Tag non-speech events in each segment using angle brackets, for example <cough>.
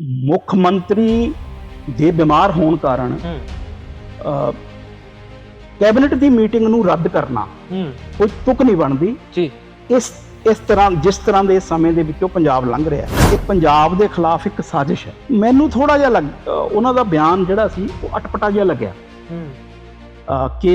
ਮੁੱਖ ਮੰਤਰੀ ਦੇ ਬਿਮਾਰ ਹੋਣ ਕਾਰਨ ਕੈਬਨਿਟ ਦੀ ਮੀਟਿੰਗ ਨੂੰ ਰੱਦ ਕਰਨਾ ਕੋਈ ਤੁਕ ਨਹੀਂ ਬਣਦੀ। ਜੀ। ਇਸ ਇਸ ਤਰ੍ਹਾਂ ਜਿਸ ਤਰ੍ਹਾਂ ਦੇ ਸਮੇਂ ਦੇ ਵਿੱਚੋਂ ਪੰਜਾਬ ਲੰਘ ਰਿਹਾ ਹੈ ਇਹ ਪੰਜਾਬ ਦੇ ਖਿਲਾਫ ਇੱਕ ਸਾਜ਼ਿਸ਼ ਹੈ। ਮੈਨੂੰ ਥੋੜਾ ਜਿਹਾ ਲੱਗ ਉਹਨਾਂ ਦਾ ਬਿਆਨ ਜਿਹੜਾ ਸੀ ਉਹ ਅਟਪਟਾ ਜਿਹਾ ਲੱਗਿਆ। ਕਿ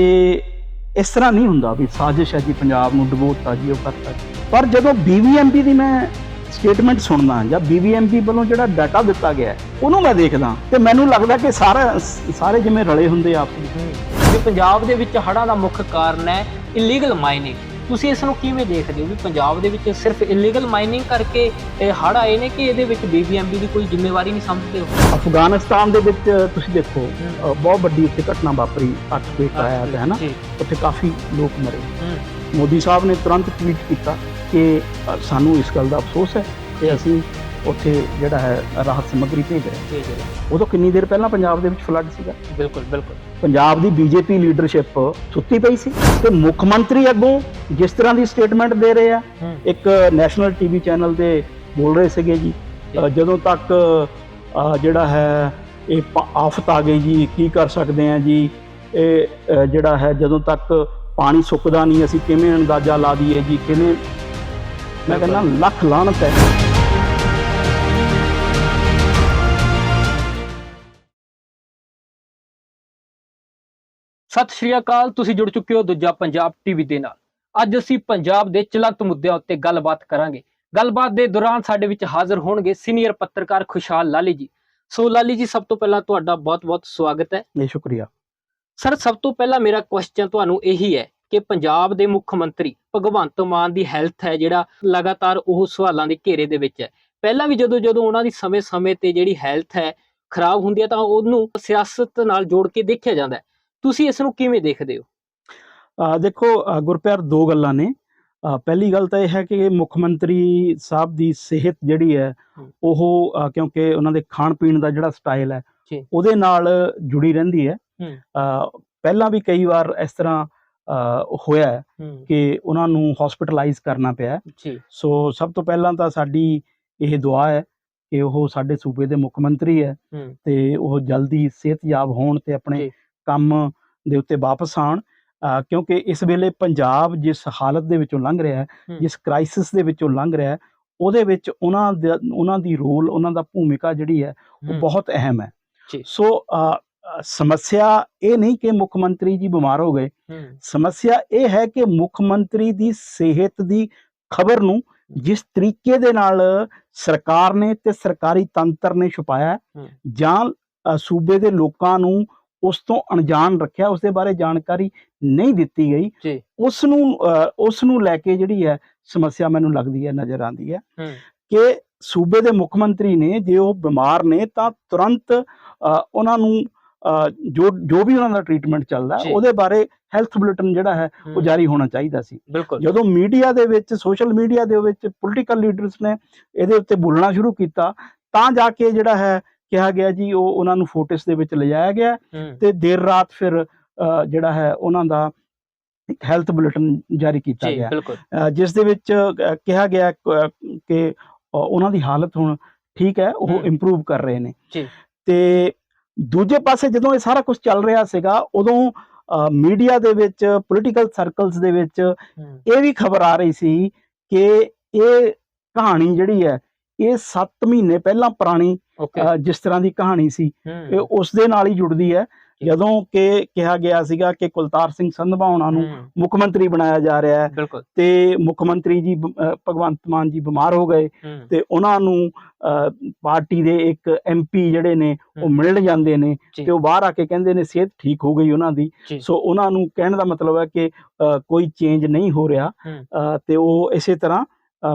ਇਸ ਤਰ੍ਹਾਂ ਨਹੀਂ ਹੁੰਦਾ ਵੀ ਸਾਜ਼ਿਸ਼ ਹੈ ਜੀ ਪੰਜਾਬ ਨੂੰ ਡਬੋਤਾ ਜੀ ਉਹ ਕਰਤਾ। ਪਰ ਜਦੋਂ ਬੀਬੀਐਮਪੀ ਦੀ ਮੈਂ ਸਟੇਟਮੈਂਟ ਸੁਣਦਾ ਜਾਂ ਬੀਬੀਐਮਪੀ ਵੱਲੋਂ ਜਿਹੜਾ ਡਾਟਾ ਦਿੱਤਾ ਗਿਆ ਹੈ, ਉਹਨੂੰ ਮੈਂ ਦੇਖਦਾ ਤੇ ਮੈਨੂੰ ਲੱਗਦਾ ਕਿ ਸਾਰਾ ਸਾਰੇ ਜਿਵੇਂ ਰਲੇ ਹੁੰਦੇ ਆ ਆਪਸ ਵਿੱਚ। ਵੀ ਪੰਜਾਬ ਦੇ ਵਿੱਚ ਹੜ੍ਹਾਂ ਦਾ ਮੁੱਖ ਕਾਰਨ ਹੈ ਇਲੀਗਲ ਮਾਈਨਿੰਗ ਤੁਸੀਂ ਇਸ ਨੂੰ ਕਿਵੇਂ ਦੇਖਦੇ ਹੋ ਵੀ ਪੰਜਾਬ ਦੇ ਵਿੱਚ ਸਿਰਫ ਇਲੀਗਲ ਮਾਈਨਿੰਗ ਕਰਕੇ ਇਹ ਹੜ੍ਹ ਆਏ ਨੇ ਕਿ ਇਹਦੇ ਵਿੱਚ ਬੀਬੀਐਮਬੀ ਦੀ ਕੋਈ ਜ਼ਿੰਮੇਵਾਰੀ ਨਹੀਂ ਸਮਝਦੇ ਹੋ? ਅਫਗਾਨਿਸਤਾਨ ਦੇ ਵਿੱਚ ਤੁਸੀਂ ਦੇਖੋ ਬਹੁਤ ਵੱਡੀ ਉੱਥੇ ਘਟਨਾ ਵਾਪਰੀ ਅਰਥਕਵੇਕ ਆਇਆ ਤੇ ਹੈ ਨਾ? ਉੱਥੇ ਕਾਫੀ ਲੋਕ ਮਰੇ। ਮੋਦੀ ਸਾਹਿਬ ਨੇ ਤੁਰੰਤ ਟਵੀਟ ਕੀਤਾ ਕਿ ਸਾਨੂੰ ਇਸ ਗੱਲ ਦਾ ਅਫਸੋਸ ਹੈ ਕਿ ਅਸੀਂ ਉੱਥੇ ਜਿਹੜਾ ਹੈ ਰਾਹਤ ਸਮੱਗਰੀ ਭੇਜ ਰਹੇ ਉਦੋਂ ਕਿੰਨੀ ਦੇਰ ਪਹਿਲਾਂ ਪੰਜਾਬ ਦੇ ਵਿੱਚ ਫਲੱਡ ਸੀਗਾ? ਬਿਲਕੁਲ ਬਿਲਕੁਲ। ਪੰਜਾਬ ਦੀ ਬੀਜੇਪੀ ਲੀਡਰਸ਼ਿਪ ਸੁੱਤੀ ਪਈ ਸੀ ਤੇ ਮੁੱਖ ਮੰਤਰੀ ਅੱਗੋਂ ਜਿਸ ਤਰ੍ਹਾਂ ਦੀ ਸਟੇਟਮੈਂਟ ਦੇ ਰਹੇ ਆ ਇੱਕ ਨੈਸ਼ਨਲ ਟੀਵੀ ਚੈਨਲ ਤੇ ਬੋਲ ਰਹੇ ਸੀਗੇ ਜੀ ਜਦੋਂ ਤੱਕ ਜਿਹੜਾ ਹੈ ਇਹ ਆਫਤ ਆ ਗਈ ਜੀ ਕੀ ਕਰ ਸਕਦੇ ਆ ਜੀ ਇਹ ਜਿਹੜਾ ਹੈ ਜਦੋਂ ਤੱਕ ਪਾਣੀ ਸੁੱਕਦਾ ਨਹੀਂ ਅਸੀਂ ਕਿਵੇਂ ਅੰਦਾਜ਼ਾ ਲਾ ਦਈਏ ਜੀ ਕਿਵੇਂ? ਮੈਂ ਕਹਿੰਦਾ ਲੱਖ ਲਾਹਨਤ ਹੈ। ਸਤਿ ਸ਼੍ਰੀ ਅਕਾਲ ਤੁਸੀਂ ਜੁੜ ਚੁੱਕੇ ਹੋ ਦੂਜਾ ਪੰਜਾਬ ਟੀਵੀ ਦੇ ਨਾਲ। ਅੱਜ ਅਸੀਂ ਪੰਜਾਬ ਦੇ ਚਲੰਤ ਮੁੱਦਿਆਂ ਉੱਤੇ ਗੱਲਬਾਤ ਕਰਾਂਗੇ। ਗੱਲਬਾਤ ਦੇ ਦੌਰਾਨ ਸਾਡੇ ਵਿੱਚ ਹਾਜ਼ਰ ਹੋਣਗੇ ਸੀਨੀਅਰ ਪੱਤਰਕਾਰ ਖੁਸ਼ਹਾਲ ਲਾਲੀ ਜੀ। ਸੋ ਲਾਲੀ ਜੀ ਸਭ ਤੋਂ ਪਹਿਲਾਂ ਤੁਹਾਡਾ ਬਹੁਤ-ਬਹੁਤ ਸਵਾਗਤ ਹੈ। ਇਹ ਸ਼ੁਕਰੀਆ। ਸਰ ਸਭ ਤੋਂ ਪਹਿਲਾਂ ਮੇਰਾ ਕੁਐਸਚਨ ਤੁਹਾਨੂੰ ਇਹੀ ਹੈ ਕਿ ਪੰਜਾਬ ਦੇ ਮੁੱਖ ਮੰਤਰੀ ਭਗਵੰਤ ਮਾਨ ਦੀ ਹੈਲਥ ਹੈ ਜਿਹੜਾ ਲਗਾਤਾਰ ਉਹ ਸਵਾਲਾਂ ਦੇ ਘੇਰੇ ਦੇ ਵਿੱਚ ਹੈ। ਪਹਿਲਾਂ ਵੀ ਜਦੋਂ ਜਦੋਂ ਉਹਨਾਂ ਦੀ ਸਮੇਂ-ਸਮੇਂ ਤੇ ਜਿਹੜੀ ਹੈਲਥ ਹੈ ਖਰਾਬ ਹੁੰਦੀ ਹੈ ਤਾਂ ਉਹਨੂੰ ਸਿਆਸਤ ਨਾਲ ਜੋੜ ਕੇ ਦੇਖਿਆ ਜਾਂਦਾ ਤੁਸੀਂ ਇਸ ਨੂੰ ਕਿਵੇਂ ਦੇਖਦੇ ਹੋ? ਦੇਖੋ ਗੁਰਪਿਆਰ ਦੋ ਗੱਲਾਂ ਨੇ। ਪਹਿਲੀ ਗੱਲ ਤਾਂ ਇਹ ਹੈ ਕਿ ਮੁੱਖ ਮੰਤਰੀ ਸਾਹਿਬ ਦੀ ਸਿਹਤ ਜਿਹੜੀ ਹੈ। ਉਹ ਕਿਉਂਕਿ ਉਹਨਾਂ ਦੇ ਖਾਣ ਪੀਣ ਦਾ ਜਿਹੜਾ ਸਟਾਈਲ ਹੈ। ਉਹਦੇ ਨਾਲ ਜੁੜੀ ਰਹਿੰਦੀ ਹੈ। ਪਹਿਲਾਂ ਵੀ ਕਈ ਵਾਰ ਇਸ ਤਰ੍ਹਾਂ ਹੋਇਆ ਕਿ ਉਹਨਾਂ ਨੂੰ ਹਸਪੀਟਲਾਈਜ਼ ਕਰਨਾ ਪਿਆ। ਜੀ ਸੋ ਸਭ ਤੋਂ ਪਹਿਲਾਂ ਤਾਂ ਸਾਡੀ ਇਹ ਦੁਆ ਹੈ ਕਿ ਉਹ ਸਾਡੇ ਸੂਬੇ ਦੇ ਮੁੱਖ ਮੰਤਰੀ ਹੈ ਤੇ ਉਹ ਜਲਦੀ ਸਿਹਤਯਾਬ ਹੋਣ ਤੇ ਆਪਣੇ। ਕੰਮ ਦੇ ਉੱਤੇ ਵਾਪਸ ਆਉਣ ਅ, ਕਿਉਂਕਿ ਇਸ ਵੇਲੇ ਪੰਜਾਬ ਜਿਸ ਹਾਲਤ ਦੇ ਵਿੱਚੋਂ ਲੰਘ ਰਿਹਾ ਹੈ। ਜਿਸ ਕ੍ਰਾਈਸਿਸ ਦੇ ਵਿੱਚੋਂ ਲੰਘ ਰਿਹਾ ਹੈ ਉਹਦੇ ਵਿੱਚ ਉਹਨਾਂ ਦਾ ਉਹਨਾਂ ਦੀ ਰੋਲ ਉਹਨਾਂ ਦਾ ਭੂਮਿਕਾ ਜਿਹੜੀ ਹੈ ਉਹ ਬਹੁਤ ਅਹਿਮ ਹੈ। ਸੋ ਸਮੱਸਿਆ ਇਹ ਨਹੀਂ ਕਿ ਮੁੱਖ ਮੰਤਰੀ ਜੀ ਬਿਮਾਰ ਹੋ ਗਏ। ਸਮੱਸਿਆ ਇਹ ਹੈ ਕਿ ਮੁੱਖ ਮੰਤਰੀ ਦੀ ਸਿਹਤ ਦੀ ਖਬਰ ਨੂੰ ਜਿਸ ਤਰੀਕੇ ਦੇ ਨਾਲ ਸਰਕਾਰ ਨੇ ਤੇ ਸਰਕਾਰੀ ਤੰਤਰ ਨੇ ਛੁਪਾਇਆ। ਜਾਂ ਸੂਬੇ ਦੇ ਲੋਕਾਂ ਨੂੰ ਉਸ ਤੋਂ ਅਣਜਾਣ ਰੱਖਿਆ ਉਸ ਦੇ ਬਾਰੇ ਜਾਣਕਾਰੀ ਨਹੀਂ ਦਿੱਤੀ ਗਈ। ਉਸ ਨੂੰ ਉਸ ਨੂੰ ਲੈ ਕੇ ਜਿਹੜੀ ਹੈ ਸਮੱਸਿਆ ਮੈਨੂੰ ਲੱਗਦੀ ਹੈ ਨਜ਼ਰ ਆਉਂਦੀ ਹੈ ਕਿ ਸੂਬੇ ਦੇ ਮੁੱਖ ਮੰਤਰੀ ਨੇ ਜੇ ਉਹ ਬਿਮਾਰ ਨੇ ਤਾਂ ਤੁਰੰਤ ਉਹਨਾਂ ਨੂੰ ਜੋ ਜੋ ਵੀ ਉਹਨਾਂ ਦਾ ਟ੍ਰੀਟਮੈਂਟ ਚੱਲਦਾ ਉਹਦੇ ਬਾਰੇ ਹੈਲਥ ਬੁਲੇਟਿਨ ਜਿਹੜਾ ਹੈ ਉਹ ਜਾਰੀ ਹੋਣਾ ਚਾਹੀਦਾ ਸੀ। ਜਦੋਂ ਮੀਡੀਆ ਦੇ ਵਿੱਚ ਸੋਸ਼ਲ ਮੀਡੀਆ ਦੇ ਵਿੱਚ ਪੋਲੀਟੀਕਲ ਲੀਡਰਸ ਨੇ ਇਹਦੇ ਉੱਤੇ ਬੋਲਣਾ ਸ਼ੁਰੂ ਕੀਤਾ ਤਾਂ ਜਾ ਕੇ ਜਿਹੜਾ ਹੈ ਕਿਹਾ ਗਿਆ ਜੀ ਉਹ ਉਹਨਾਂ ਨੂੰ ਫੋਟੋਸ ਦੇ ਵਿੱਚ ਲਿਜਾਇਆ ਗਿਆ ਤੇ ਦੇਰ ਰਾਤ ਫਿਰ ਜਿਹੜਾ ਹੈ ਉਹਨਾਂ ਦਾ ਹੈਲਥ ਬੁਲੇਟਿਨ ਜਾਰੀ ਕੀਤਾ ਗਿਆ। ਜਿਸ ਦੇ ਵਿੱਚ ਕਿਹਾ ਗਿਆ ਕ- ਉਹਨਾਂ ਦੀ ਹਾਲਤ ਹੁਣ ਠੀਕ ਹੈ ਉਹ। ਇੰਪਰੂਵ ਕਰ ਰਹੇ ਨੇ। ਜੀ। ਤੇ ਦੂਜੇ ਪਾਸੇ ਜਦੋਂ ਇਹ ਸਾਰਾ ਕੁਝ ਚੱਲ ਰਿਹਾ ਸੀਗਾ ਉਦੋਂ ਮੀਡੀਆ ਦੇ ਵਿੱਚ ਪੋਲੀਟੀਕਲ ਸਰਕਲਸ ਦੇ ਵਿੱਚ ਇਹ ਵੀ ਖਬਰ ਆ ਰਹੀ ਸੀ ਕਿ ਇਹ ਕਹਾਣੀ ਜਿਹੜੀ ਹੈ ਇਹ 7 ਮਹੀਨੇ ਪਹਿਲਾਂ ਪੁਰਾਣੀ ਜਿਸ ਤਰ੍ਹਾਂ ਦੀ ਕਹਾਣੀ ਸੀ ਇਹ ਉਸ ਦੇ ਨਾਲ ਹੀ ਜੁੜਦੀ ਹੈ। ਜਦੋਂ ਕਿ ਕਿਹਾ ਗਿਆ ਸੀਗਾ ਕਿ ਕੁਲਤਾਰ ਸਿੰਘ ਸੰਧਵਾ ਉਹਨਾਂ ਨੂੰ ਮੁੱਖ ਮੰਤਰੀ ਬਣਾਇਆ ਜਾ ਰਿਹਾ ਹੈ ਤੇ ਮੁੱਖ ਮੰਤਰੀ ਜੀ ਭਗਵੰਤ ਮਾਨ ਜੀ ਬਿਮਾਰ ਹੋ ਗਏ ਤੇ ਉਹਨਾਂ ਨੂੰ ਪਾਰਟੀ ਦੇ ਇੱਕ ਐਮਪੀ ਜਿਹੜੇ ਨੇ ਉਹ। ਮਿਲਣ ਜਾਂਦੇ ਨੇ। ਤੇ ਉਹ ਬਾਹਰ ਆ ਕੇ ਕਹਿੰਦੇ ਨੇ ਸਿਹਤ ਠੀਕ ਹੋ ਗਈ ਉਹਨਾਂ ਦੀ। ਸੋ ਉਹਨਾਂ ਨੂੰ ਕਹਿਣ ਦਾ ਮਤਲਬ ਹੈ ਕਿ ਕੋਈ ਚੇਂਜ ਨਹੀਂ ਹੋ ਰਿਹਾ ਤੇ ਉਹ ਇਸੇ ਤਰ੍ਹਾਂ